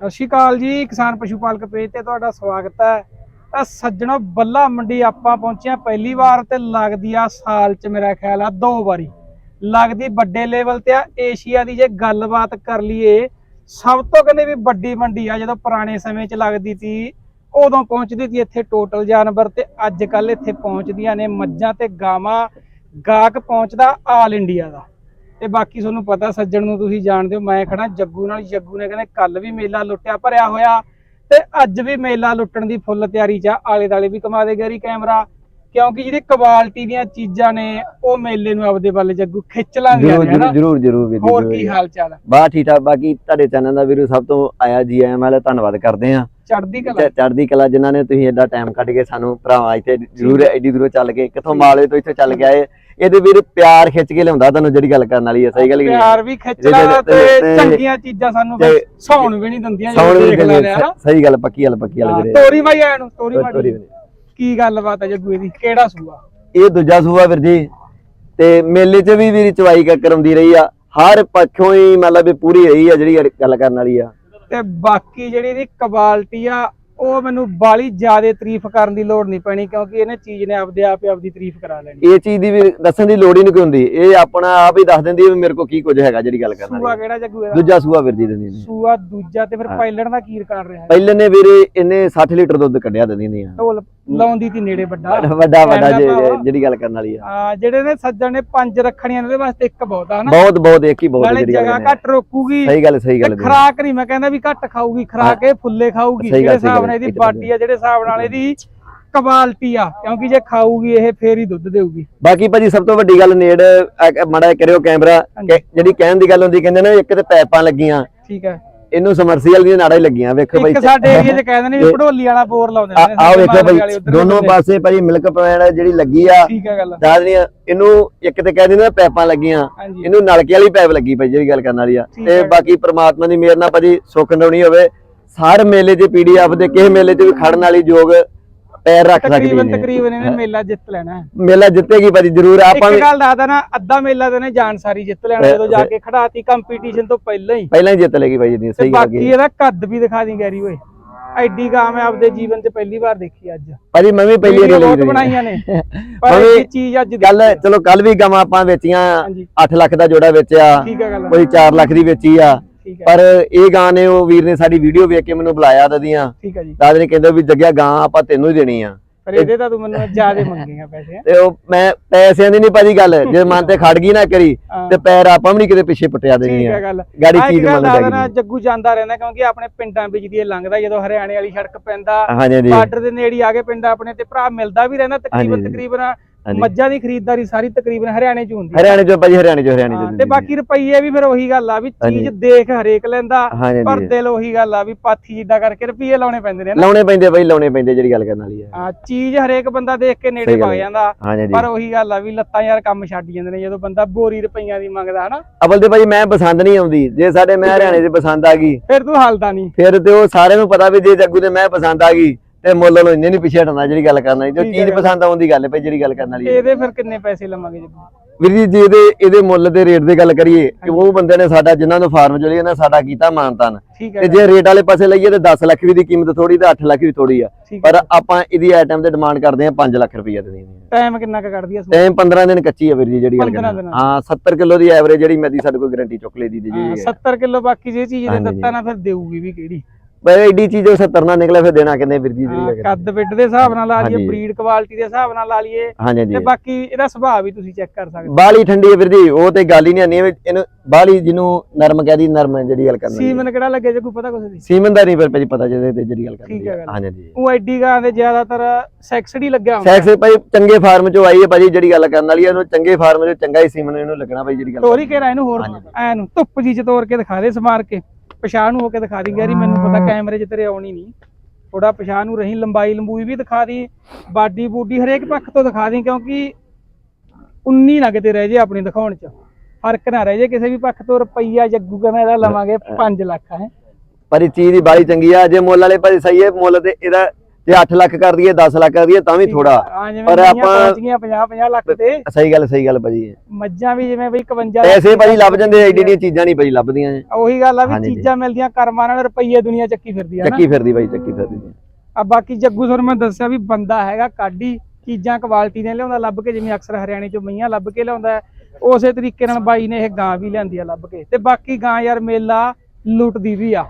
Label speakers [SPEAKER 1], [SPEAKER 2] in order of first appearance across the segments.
[SPEAKER 1] ਸਤਿ ਸ਼੍ਰੀ ਅਕਾਲ ਜੀ, ਕਿਸਾਨ ਪਸ਼ੂ ਪਾਲਕ ਪੇਜ ਤੇ ਤੁਹਾਡਾ ਸਵਾਗਤ ਹੈ। ਤਾਂ ਸੱਜਣੋ, ਬੱਲਾ ਮੰਡੀ ਆਪਾਂ ਪਹੁੰਚਿਆ ਪਹਿਲੀ ਵਾਰ ਤੇ ਲੱਗਦੀ ਆ ਸਾਲ ਚ ਮੇਰਾ ਖਿਆਲ ਆ ਦੋ ਵਾਰੀ। ਲੱਗਦੀ ਵੱਡੇ ਲੈਵਲ ਤੇ ਆ, ਏਸ਼ੀਆ ਦੀ ਜੇ ਗੱਲਬਾਤ ਕਰ ਲਈਏ, ਸਭ ਤੋਂ ਕਹਿੰਦੇ ਵੀ ਵੱਡੀ ਮੰਡੀ ਆ, ਜਦੋਂ ਪੁਰਾਣੇ ਸਮੇਂ ਚ ਲੱਗਦੀ ਸੀ, ਉਦੋਂ ਪਹੁੰਚਦੀ ਸੀ ਇੱਥੇ ਟੋਟਲ ਜਾਨਵਰ ਤੇ ਅੱਜ ਕੱਲ ਇੱਥੇ ਪਹੁੰਚਦੀਆਂ ਨੇ ਮੱਝਾਂ ਤੇ ਗਾਵਾਂ, ਗਾਹਕ ਪਹੁੰਚਦਾ ਆਲ ਇੰਡੀਆ ਦਾ। ਤੇ ਬਾਕੀ ਤੁਹਾਨੂੰ ਪਤਾ ਸੱਜਣ ਨੂੰ ਤੁਸੀਂ ਜਾਣਦੇ ਹੋ ਮੈਂ ਖੜਾ ਜੱਗੂ ਨਾਲ ਜੱਗੂ ਨੇ ਕਹਿੰਦੇ ਕੱਲ ਵੀ ਮੇਲਾ ਲੁੱਟਿਆ ਭਰਿਆ ਹੋਇਆ ਤੇ ਅੱਜ ਵੀ ਮੇਲਾ ਲੁੱਟਣ ਦੀ ਫੁੱਲ ਤਿਆਰੀ ਚ। ਆਲੇ ਦਾਲੇ ਵੀ ਕਮਾ ਦੇ ਗਰੀ ਕੈਮਰਾ ਕਿਉਂਕਿ ਜਿਹੜੀ ਕੁਆਲਿਟੀ ਦੀਆਂ ਚੀਜ਼ਾਂ ਨੇ ਉਹ ਮੇਲੇ ਨੂੰ ਆਪਦੇ ਵੱਲ ਜੱਗੂ ਖਿੱਚ ਲਾਂਗੇ
[SPEAKER 2] ਜਰੂਰ ਜਰੂਰ ਜਰੂਰ ਵੀਰ
[SPEAKER 1] ਹੋਰ ਕੀ। ਹਾਲ ਚਾਲ ਹੈ
[SPEAKER 2] ਬਾ ਠੀਕ ਠਾਕ ਬਾਕੀ ਤੁਹਾਡੇ ਚੈਨਲ ਦਾ ਵੀਰੋ ਸਭ ਤੋਂ ਆਇਆ ਜੀ ਆਇਆਂ ਵਾਲੇ ਧੰਨਵਾਦ ਕਰਦੇ ਆ
[SPEAKER 1] ਚੜ੍ਹਦੀ ਕਲਾ
[SPEAKER 2] ਚੜ੍ਹਦੀ ਕਲਾ ਜਿਨ੍ਹਾਂ ਨੇ ਤੁਸੀਂ ਐਡਾ ਟਾਈਮ ਕੱਢ ਕੇ ਸਾਨੂੰ ਭਰਾਵਾਂ ਇੱਥੇ ਜਰੂਰ ਐਡੀ ਦੂਰੋਂ ਚੱਲ ਕੇ ਕਿੱਥੋਂ ਮਾਲੇ ਤੋਂ ਇੱਥੇ ਚੱਲ ਕੇ ਆਏ ਇਹਦੇ ਵੀਰ ਪਿਆਰ ਖਿੱਚ ਕੇ ਲਿਆਉਂਦਾ ਤੁਹਾਨੂੰ ਜਿਹੜੀ ਗੱਲ ਕਰਨ ਵਾਲੀ ਹੈ ਸਹੀ ਗੱਲ ਕੀ
[SPEAKER 1] ਪਿਆਰ ਵੀ ਖਿੱਚ
[SPEAKER 2] ਜੇ-
[SPEAKER 1] ਲਾ
[SPEAKER 2] ਜੇ-
[SPEAKER 1] ਤੇ ਚੰਗੀਆਂ ਚੀਜ਼ਾਂ ਸਾਨੂੰ ਸੌਣ ਵੀ ਨਹੀਂ ਦਿੰਦੀਆਂ
[SPEAKER 2] ਸਹੀ ਗੱਲ ਪੱਕੀ ਗੱਲ ਪੱਕੀ ਗੱਲ ਵੀਰੇ।
[SPEAKER 1] ਤੋਰੀ ਮਾਈ ਆਇਆ ਨੂੰ ਤੋਰੀ
[SPEAKER 2] ਵੀਰੇ।
[SPEAKER 1] ਕੀ ਗੱਲਬਾਤ ਹੈ ਜੱਗੂ ਇਹਦੀ? ਕਿਹੜਾ ਸੂਆ?
[SPEAKER 2] ਇਹ ਦੂਜਾ ਸੂਆ ਵੀਰ ਜੀ। ਤੇ ਮੇਲੇ 'ਚ ਵੀ ਵੀਰ ਚਵਾਈ ਕਰਾਉਂਦੀ ਰਹੀ ਆ। ਹਰ ਪੱਖੋਂ ਹੀ ਮਤਲਬ ਪੂਰੀ ਰਹੀ ਆ ਜਿਹੜੀ ਗੱਲ ਕਰਨ ਵਾਲੀ ਆ।
[SPEAKER 1] ਤੇ ਬਾਕੀ ਜਿਹੜੀ ਇਹਦੀ ਕੁਆਲਿਟੀ ਆ ਉਹ ਮੈਨੂੰ ਬਾਲੀ ਜ਼ਿਆਦਾ ਤਾਰੀਫ ਕਰਨ ਦੀ ਲੋੜ ਨਹੀਂ ਪੈਣੀ ਕਿਉਂਕਿ ਇਹਨੇ ਚੀਜ਼ ਨੇ ਆਪਦੇ ਆਪ ਹੀ ਆਪਦੀ ਤਾਰੀਫ ਕਰਾ ਲੈਣੀ।
[SPEAKER 2] ਇਹ ਚੀਜ਼ ਦੀ ਵੀ ਦੱਸਣ ਦੀ ਲੋੜ ਹੀ ਨਹੀਂ ਹੁੰਦੀ। ਇਹ ਆਪਣਾ ਆਪ ਹੀ ਦੱਸ ਦਿੰਦੀ ਹੈ ਵੀ ਮੇਰੇ ਕੋਲ ਕੀ ਕੁਝ ਹੈਗਾ ਜਿਹੜੀ ਗੱਲ ਕਰਨ
[SPEAKER 1] ਸੂਆ ਕਿਹੜਾ ਜੱਗੂ ਇਹਦਾ?
[SPEAKER 2] ਦੂਜਾ ਸੂਆ ਵੀਰ ਜੀ ਦਿੰਦੀ ਨੇ
[SPEAKER 1] ਸੂਆ ਦੂਜਾ ਤੇ ਫਿਰ ਪਾਇਲਟ ਦਾ ਕੀ ਕਰ ਰਿਹਾ
[SPEAKER 2] ਪਹਿਲੇ ਨੇ ਵੀਰੇ ਇਹਨੇ 60 ਲੀਟਰ ਦੁੱਧ ਕੱਢਿਆ ਦਿੰਦੀ ਨੇ
[SPEAKER 1] ਢੋਲ ਲਾਉਂਦੀ ਤੀ ਨੇੜੇ ਵੱਡਾ।
[SPEAKER 2] ਵੱਡਾ ਵੱਡਾ ਜੇ-। ਜਿਹੜੀ ਗੱਲ ਕਰਨ ਵਾਲੀ ਆ।
[SPEAKER 1] ਆ ਜਿਹੜੇ ਨੇ ਸੱਜਣ ਨੇ ਪੰਜ ਰੱਖਣੀਆਂ ਨੇ ਉਹਦੇ ਵਾਸਤੇ ਇੱਕ ਬਹੁਤ ਆ ਨਾ
[SPEAKER 2] ਬਹੁਤ ਬਹੁਤ ਇੱਕ ਹੀ ਬਹੁਤ
[SPEAKER 1] ਨਾਲੇ
[SPEAKER 2] ਜਿਹੜੀ ਗੱਲ
[SPEAKER 1] ਜਗ੍ਹਾ
[SPEAKER 2] ਕਰਨੀ ਆ।
[SPEAKER 1] ਘੱਟ ਰੋਕੂਗੀ।
[SPEAKER 2] ਸਹੀ ਗੱਲ ਸਹੀ ਗੱਲ
[SPEAKER 1] ਖਰਾਕ ਨਹੀਂ ਮੈਂ ਕਹਿੰਦਾ ਵੀ ਘੱਟ ਖਾਊਗੀ ਖਰਾਕ ਇਹ ਫੁੱਲੇ ਖਾਊਗੀ
[SPEAKER 2] ਸਹੀ ਗੱਲ,
[SPEAKER 1] ਜਿਹੜੇ
[SPEAKER 2] ਸਹੀ
[SPEAKER 1] ਹਿਸਾਬ
[SPEAKER 2] ਗੱਲ,
[SPEAKER 1] ਨਾਲ ਇਹਦੀ
[SPEAKER 2] ਤਾਂ
[SPEAKER 1] ਬਾਡੀ ਆ ਜਿਹੜੇ ਹਿਸਾਬ ਨਾਲ ਇਹਦੀ ਕੁਆਲਿਟੀ ਆ ਕਿਉਂਕਿ ਜੇ ਖਾਊਗੀ ਇਹ ਫੇਰ ਹੀ ਦੁੱਧ ਦੇਊਗੀ।
[SPEAKER 2] ਬਾਕੀ ਭਾਜੀ ਸਭ ਤੋਂ ਵੱਡੀ ਗੱਲ ਨੇੜ ਮੜਾ ਕਰਿਓ ਕੈਮਰਾ। ਕਿ ਜਿਹੜੀ ਕਹਿਣ ਦੀ ਗੱਲ ਹੁੰਦੀ ਕਹਿੰਦੇ ਨੇ ਇੱਕ ਤੇ ਪੈਪਾਂ ਲੱਗੀਆਂ।
[SPEAKER 1] ਠੀਕ ਹੈ।
[SPEAKER 2] ਇਹਨੂੰ ਸਮਰਸੀਅਲ ਦੀਆਂ ਨਾੜਾਂ ਹੀ ਲੱਗੀਆਂ ਵੇਖੋ ਭਾਈ
[SPEAKER 1] ਇੱਕ ਸਾਡੇ ਏਰੀਆ 'ਚ ਕਹਿੰਦੇ ਨੇ ਵੀ ਭੜੋਲੀ ਵਾਲਾ ਬੋਰ ਲਾਉਂਦੇ ਨੇ
[SPEAKER 2] ਆਹ ਵੇਖੋ ਭਾਈ ਦੋਨੋਂ। ਪਾਸੇ ਭਾਈ ਮਿਲਕ ਪੁਆਇੰਟ ਜਿਹੜੀ ਲੱਗੀ ਆ ਦਾਦਰੀਆਂ ਇਹਨੂੰ ਇੱਕ ਤੇ ਕਹਿ ਦਿੰਦੇ ਨੇ ਪੈਪਾਂ ਲੱਗੀਆਂ ਇਹਨੂੰ ਨਲਕੇ ਵਾਲੀ ਪੈਪ ਲੱਗੀ ਭਾਈ ਜਿਹੜੀ ਗੱਲ ਕਰਨ ਵਾਲੀ ਆ ਤੇ। ਬਾਕੀ ਪ੍ਰਮਾਤਮਾ ਦੀ ਮਿਹਰ ਨਾਲ ਭਾਜੀ ਸੁੱਖ ਨਰੋਣੀ ਹੋਵੇ ਹਰ ਮੇਲੇ 'ਚ ਪੀਡੀਐਫ ਦੇ ਕਿਸੇ ਮੇਲੇ 'ਚ ਵੀ ਖੜਨ ਵਾਲੀ ਯੋਗ ਪੈਰ ਰੱਖ ਸਕਦੀ
[SPEAKER 1] ਤਕਰੀਬਨ
[SPEAKER 2] ਨੇ।
[SPEAKER 1] ਤਕਰੀਬਨ ਇਹਨੇ ਮੇਲਾ ਜਿੱਤ ਲੈਣਾ ਹੈ।
[SPEAKER 2] ਮੇਲਾ ਜਿੱਤੇਗੀ ਭਾਜੀ ਜ਼ਰੂਰ ਆਪਾਂ
[SPEAKER 1] ਇੱਕ
[SPEAKER 2] ਵੀ
[SPEAKER 1] ਗੱਲ ਦੱਸਦਾ ਨਾ ਅੱਧਾ ਮੇਲਾ ਤਾਂ ਨੇ ਜਾਣ ਸਾਰੀ ਜਿੱਤ ਲੈਣਾ ਜਦੋਂ ਜਾ ਕੇ ਖੜਾਤੀ ਕੰਪੀਟੀਸ਼ਨ ਤੋਂ ਪਹਿਲਾਂ ਹੀ।
[SPEAKER 2] ਪਹਿਲਾਂ ਹੀ ਜਿੱਤ ਲੇਗੀ ਭਾਜੀ ਦੀ ਸਹੀ ਗੱਲ
[SPEAKER 1] ਬਾਕੀ ਇਹਦਾ ਕੱਦ ਵੀ ਦਿਖਾ ਦੀ ਗੈਰੀ ਓਏ। ਐਡੀ ਗਾਂ ਮੈਂ ਆਪਦੇ ਜੀਵਨ 'ਚ ਪਹਿਲੀ ਵਾਰ ਦੇਖੀ ਅੱਜ।
[SPEAKER 2] ਭਾਜੀ ਮੈਂ ਵੀ ਪਹਿਲੀ ਵਾਰੀ
[SPEAKER 1] ਬਹੁਤ
[SPEAKER 2] ਲਈ
[SPEAKER 1] ਬਣਾਈਆਂ ਨੇ। ਪਰ ਇਹ ਚੀਜ਼ ਅੱਜ
[SPEAKER 2] ਗੱਲ ਚਲੋ ਕੱਲ ਵੀ ਗਾਵਾਂ ਆਪਾਂ ਵੇਚੀਆਂ
[SPEAKER 1] ਹਾਂਜੀ।
[SPEAKER 2] 8 ਲੱਖ ਦਾ ਜੋੜਾ ਵੇਚਿਆ ਕੋਈ 4 ਲੱਖ ਦੀ ਵੇਚੀ ਆ।
[SPEAKER 1] ਠੀਕ ਹੈ।
[SPEAKER 2] ਪਰ ਇਹ ਗਾਂ ਨੇ ਉਹ ਵੀਰ ਨੇ ਸਾਡੀ ਵੀਡੀਓ ਵੇਖ ਕੇ ਮੈਨੂੰ ਬੁਲਾਇਆ ਦਦੀਆਂ
[SPEAKER 1] ਠੀਕ ਹੈ ਜੀ।
[SPEAKER 2] ਦਾਦ ਨੇ ਕਹਿੰਦੇ ਵੀ ਜੱਗਿਆ ਗਾਂ ਆਪਾਂ ਤੈਨੂੰ ਹੀ ਦੇਣੀ ਆ।
[SPEAKER 1] ਪਰ ਇਹਦੇ ਤਾਂ ਤੂੰ ਮੈਨੂੰ ਜ਼ਿਆਦਾ ਮੰਗੇਗਾ ਪੈਸੇ।
[SPEAKER 2] ਤੇ ਉਹ ਮੈਂ ਪੈਸਿਆਂ ਦੀ ਨਹੀਂ ਭਾਜੀ ਗੱਲ। ਜੇ ਮਨ ਤੇ ਖੜ ਗਈ ਨਾ ਕਰੀ। ਤੇ ਪੈਰ ਆਪਾਂ ਵੀ ਨਹੀਂ ਕਿਤੇ ਪਿੱਛੇ ਪਟਿਆ ਦੇਣੀ ਆ ਗਾੜੀ ਚੀਜ਼ ਮੰਨ
[SPEAKER 1] ਨਾ
[SPEAKER 2] ਜਾਗੀ
[SPEAKER 1] ਜਾਂਦਾ ਰਹਿੰਦਾ ਕਿਉਂਕਿ ਆਪਣੇ ਪਿੰਡਾਂ ਵਿੱਚ ਦੀ ਇਹ ਲੰਘਦਾ ਜਦੋਂ ਹਰਿਆਣੇ ਵਾਲੀ ਸੜਕ ਪੈਂਦਾ ਬਾਰਡਰ ਦੇ ਨੇੜੇ ਆ ਕੇ ਪਿੰਡ ਆਪਣੇ ਤੇ ਭਰਾ ਮਿਲਦਾ ਵੀ ਰਹਿੰਦਾ ਤਕਰੀਬਨ। ਤਕਰੀਬਨ। ਮੱਝਾਂ ਦੀ ਖਰੀਦਦਾਰੀ ਸਾਰੀ ਤਕਰੀਬਨ ਹਰਿਆਣੇ ਚ ਹੁੰਦੀ ਹੈ।
[SPEAKER 2] ਹਰਿਆਣੇ ਚੋਂ ਭਾਜੀ ਹਰਿਆਣੇ ਚੋਂ ਹਰਿਆਣੇ ਚੋਂ
[SPEAKER 1] ਤੇ ਬਾਕੀ ਰੁਪਈਏ ਵੀ ਫਿਰ ਉਹੀ ਗੱਲ ਆ ਵੀ ਚੀਜ਼। ਦੇਖ ਹਰੇਕ ਲੈਂਦਾ ਪਰ ਦਿਲ ਉਹੀ ਗੱਲ ਆ ਵੀ ਪਾਥੀ ਜਿੱਦਾਂ ਕਰਕੇ ਰੁਪਈਏ ਲਾਉਣੇ ਪੈਂਦੇ ਨੇ
[SPEAKER 2] ਲਾਉਣੇ ਪੈਂਦੇ ਭਾਈ ਲਾਉਣੇ ਪੈਂਦੇ ਜਿਹੜੀ ਗੱਲ ਕਰਨ ਵਾਲੀ ਆ।
[SPEAKER 1] ਹਾਂ ਚੀਜ਼ ਹਰੇਕ ਬੰਦਾ ਦੇਖ ਕੇ ਨੇੜੇ
[SPEAKER 2] ਹੈ।
[SPEAKER 1] ਜਾਂਦਾ ਪਰ ਉਹੀ ਗੱਲ ਆ ਵੀ ਲੱਤਾਂ ਯਾਰ ਕੰਮ ਛੱਡ ਜਾਂਦੇ ਨੇ ਜਦੋਂ ਬੰਦਾ ਬੋਰੀ ਰੁਪਈਆਂ ਦੀ ਮੰਗਦਾ ਹਨਾ।
[SPEAKER 2] ਅਵਲ ਤੇ ਭਾਈ ਮੈਂ ਪਸੰਦ ਨਹੀਂ ਆਉਂਦੀ। ਜੇ ਸਾਡੇ ਮੈਂ ਹਰਿਆਣੇ ਦੀ ਪਸੰਦ ਆ ਗਈ
[SPEAKER 1] ਫਿਰ ਤੂੰ ਹਲਦਾ ਨਹੀਂ।
[SPEAKER 2] ਫਿਰ ਤੇ ਉਹ ਸਾਰਿਆਂ ਨੂੰ ਪਤਾ ਵੀ ਜੇ ਜੱਗੂ ਤੇ ਮੈਂ ਪਸੰਦ ਆ ਗਈ ਤੇ ਮੁੱਲ ਨੂੰ ਇੰਨੇ ਨਹੀਂ ਪਿੱਛੇ ਹਟਣਾ ਜਿਹੜੀ ਗੱਲ ਕਰਨ ਵਾਲੀ। ਜੋ ਚੀਜ਼। ਪਸੰਦ ਆਉਂਦੀ ਗੱਲ ਭਾਈ ਜਿਹੜੀ ਗੱਲ ਕਰਨ ਵਾਲੀ
[SPEAKER 1] ਇਹਦੇ ਫਿਰ ਕਿੰਨੇ ਪੈਸੇ ਲਵਾਂਗੇ ਜੀ
[SPEAKER 2] ਵੀਰ ਜੀ ਜੇ ਇਹਦੇ ਇਹਦੇ ਮੁੱਲ ਦੇ ਰੇਟ ਦੀ ਗੱਲ ਕਰੀਏ ਕਿ ਉਹ ਬੰਦੇ ਨੇ ਸਾਡਾ ਜਿਨ੍ਹਾਂ ਨੂੰ ਫਾਰਮ ਚੋਰੀ ਨਾ ਸਾਡਾ ਕੀਤਾ ਮਾਨਤਾਨ। ਤੇ ਜੇ। ਰੇਟ ਵਾਲੇ ਪਾਸੇ ਲਈਏ ਤੇ 10 ਲੱਖ ਵੀ ਦੀ ਕੀਮਤ ਥੋੜੀ ਤੇ 8 ਲੱਖ ਵੀ ਥੋੜੀ ਆ। ਪਰ ਆਪਾਂ ਇਹਦੀ ਆਈਟਮ ਤੇ ਡਿਮਾਂਡ ਕਰਦੇ ਆ 5 ਲੱਖ ਰੁਪਈਆ ਦੇ ਦੇਣੀ
[SPEAKER 1] ਟਾਈਮ ਕਿੰਨਾ ਕੁ ਕੱਢਦੀ ਆ?
[SPEAKER 2] ਟਾਈਮ 15 ਦਿਨ ਕੱਚੀ ਆ ਵੀਰ ਜੀ ਜਿਹੜੀ ਗੱਲ
[SPEAKER 1] 15
[SPEAKER 2] ਕਰਨਾ। ਹਾਂ 70 ਕਿਲੋ ਦੀ ਐਵਰੇਜ ਜਿਹੜੀ ਮੈਦੀ ਸਾਡੇ ਕੋਲ ਗਾਰੰਟੀ ਚੁੱਕ ਲਈ ਦੀ ਜੀ
[SPEAKER 1] 70 ਕਿਲੋ ਬਾਕੀ ਜੇ ਚੀਜ਼ ਦੇ ਦਿੱਤਾ ਨਾ ਫਿਰ ਦੇਊਗੀ ਵੀ ਕਿਹੜੀ।
[SPEAKER 2] ਪਰ ਐਡੀ ਚੀਜ਼ ਉਹ 70 ਨਾਲ ਨਿਕਲੇ ਫਿਰ ਦੇਣਾ ਕਿੰਨੇ ਵੀਰ ਜੀ ਕਰਨੀ।
[SPEAKER 1] ਕੱਦ ਬਿੱਡ ਦੇ ਹਿਸਾਬ ਨਾਲ ਲਾ ਲਈਏ। ਬਰੀਡ ਕੁਆਲਿਟੀ ਦੇ ਹਿਸਾਬ ਨਾਲ ਲਾ ਲਈਏ ਤੇ ਬਾਕੀ ਇਹਦਾ ਸੁਭਾਅ ਵੀ ਤੁਸੀਂ ਚੈੱਕ ਕਰ ਸਕਦੇ
[SPEAKER 2] ਬਾਲੀ ਠੰਡੀ ਹੈ ਵੀਰ ਜੀ ਉਹ ਤੇ ਗੱਲ ਹੀ ਨਹੀਂ ਆਨੀ ਇਹਨੂੰ ਬਾਲੀ ਜਿਹਨੂੰ ਨਰਮ ਕਹਦੀ ਨਰਮ ਜਿਹੜੀ ਗੱਲ ਕਰਨੀ।
[SPEAKER 1] ਸੀਮਨ ਕਿਹੜਾ ਲੱਗੇ ਜੇ ਕੋਈ ਪਤਾ ਕੁਛ ਨਹੀਂ
[SPEAKER 2] ਸੀਮਨ ਦਾ ਨਹੀਂ ਭਾਜੀ ਪਤਾ ਜਿਹਦੇ ਤੇ ਜਿਹੜੀ ਗੱਲ ਕਰਨੀ। ਹਾਂਜੀ ਹਾਂਜੀ
[SPEAKER 1] ਉਹ ਐਡੀ ਗਾਂ ਦੇ ਜ਼ਿਆਦਾਤਰ ਸੈਕਸਡੀ ਲੱਗਿਆ ਹੁੰਦਾ
[SPEAKER 2] ਸੈਕਸ ਭਾਈ ਚੰਗੇ ਫਾਰਮ ਚੋਂ ਆਈ ਹੈ ਭਾਜੀ ਜਿਹੜੀ ਗੱਲ ਕਰਨ ਵਾਲੀ ਹੈ ਉਹਨੂੰ ਚੰਗੇ ਫਾਰਮ ਚੋਂ ਚੰਗਾ ਹੀ ਸੀਮਨ ਇਹਨੂੰ ਲੱਗਣਾ ਭਾਈ ਜਿਹੜੀ ਗੱਲ
[SPEAKER 1] ਤੋਰੀ ਕੇ ਇਹਨੂੰ ਹੋਰ
[SPEAKER 2] ਹਾਂਜੀ।
[SPEAKER 1] ਐ ਨੂੰ ਧੁੱਪ ਜੀ ਚ ਤੋੜ ਕੇ ਦਿਖਾ ਦੇ ਸਮਾਰ ਕੇ ਪਛਾਣ ਨੂੰ ਹੋ ਕੇ ਦਿਖਾ ਦੀ ਗੈਰੀ ਮੈਨੂੰ ਪਤਾ ਕੈਮਰੇ 'ਚ ਤੇਰੇ ਆਉਣੀ ਨਹੀਂ। ਥੋੜਾ ਪਛਾਣ ਨੂੰ ਰਹੀ ਲੰਬਾਈ ਲੰਬੂਈ ਵੀ ਦਿਖਾ ਦੀ ਬਾਡੀ ਬੂਡੀ ਹਰੇਕ ਪੱਖ ਤੋਂ ਦਿਖਾ ਦੀ ਕਿਉਂਕਿ 19 ਨਾ ਕਿਤੇ ਰਹਿ ਜੇ ਆਪਣੀ ਦਿਖਾਉਣ 'ਚ। ਫ਼ਰਕ ਨਾ ਰਹਿ ਜੇ ਕਿਸੇ ਵੀ ਪੱਖ ਤੋਂ ਰੁਪਈਆ ਜੱਗੂ ਕਹਿੰਦਾ ਇਹਦਾ ਲਵਾਂਗੇ 5 ਲੱਖ ਹੈ।
[SPEAKER 2] ਪਰ ਇਹ ਚੀਜ਼ ਦੀ ਬਾਲੀ ਚੰਗੀ ਆ ਜੇ ਮੁੱਲ ਵਾਲੇ ਭਾਜੀ ਸਹੀ ਹੈ ਮੁੱਲ ਤੇ ਇਹਦਾ ਤੇ 8 ਲੱਖ ਕਰ ਦਈਏ 10 ਲੱਖ ਕਰ ਦਈਏ ਤਾਂ ਵੀ ਥੋੜਾ ਪਰ ਆਪਾਂ-
[SPEAKER 1] ਪਹੁੰਚ ਗਈਆਂ 50 50 ਲੱਖ ਤੇ
[SPEAKER 2] ਸਹੀ ਗੱਲ ਸਹੀ ਗੱਲ ਭਾਜੀ।
[SPEAKER 1] ਮੱਝਾਂ ਵੀ ਜਿਵੇਂ ਬਈ 51
[SPEAKER 2] ਪੈਸੇ ਭਾਜੀ ਲੱਭ ਜਾਂਦੇ ਐਡੀ ਐਡੀਆਂ ਚੀਜ਼ਾਂ ਨਹੀਂ ਭਾਜੀ ਲੱਭਦੀਆਂ ਜੀ।
[SPEAKER 1] ਉਹੀ ਗੱਲ ਆ ਵੀ
[SPEAKER 2] ਜੀ।
[SPEAKER 1] ਚੀਜ਼ਾਂ ਮਿਲਦੀਆਂ ਕਰਮਾਂ ਨਾਲ ਰੁਪਈਏ ਦੁਨੀਆ ਚੱਕੀ ਫਿਰਦੀ ਆ ਨਾ।
[SPEAKER 2] ਚੱਕੀ ਫਿਰਦੀ ਭਾਜੀ ਚੱਕੀ ਫਿਰਦੀ ਜੀ।
[SPEAKER 1] ਆ ਬਾਕੀ ਜੱਗੂ ਸਰ ਮੈਂ ਦੱਸਿਆ ਵੀ ਬੰਦਾ ਹੈਗਾ ਕਾਡੀ ਚੀਜ਼ਾਂ ਕੁਆਲਿਟੀ ਦੀਆਂ ਲਿਆਉਂਦਾ ਲੱਭ ਕੇ ਜਿਵੇਂ ਅਕਸਰ ਹਰਿਆਣੇ ਚੋਂ ਮਈਆਂ ਲੱਭ ਕੇ ਲਿਆਉਂਦਾ ਉਸੇ ਤਰੀਕੇ ਨਾਲ ਬਾਈ ਨੇ ਇਹ ਗਾਂ ਵੀ ਲਿਆਂਦੀ ਆ ਲੱਭ ਕੇ। ਤੇ ਬਾਕੀ ਗਾਂ ਯਾਰ ਮੇਲਾ ਲੁੱਟਦੀ ਵੀ ਆ।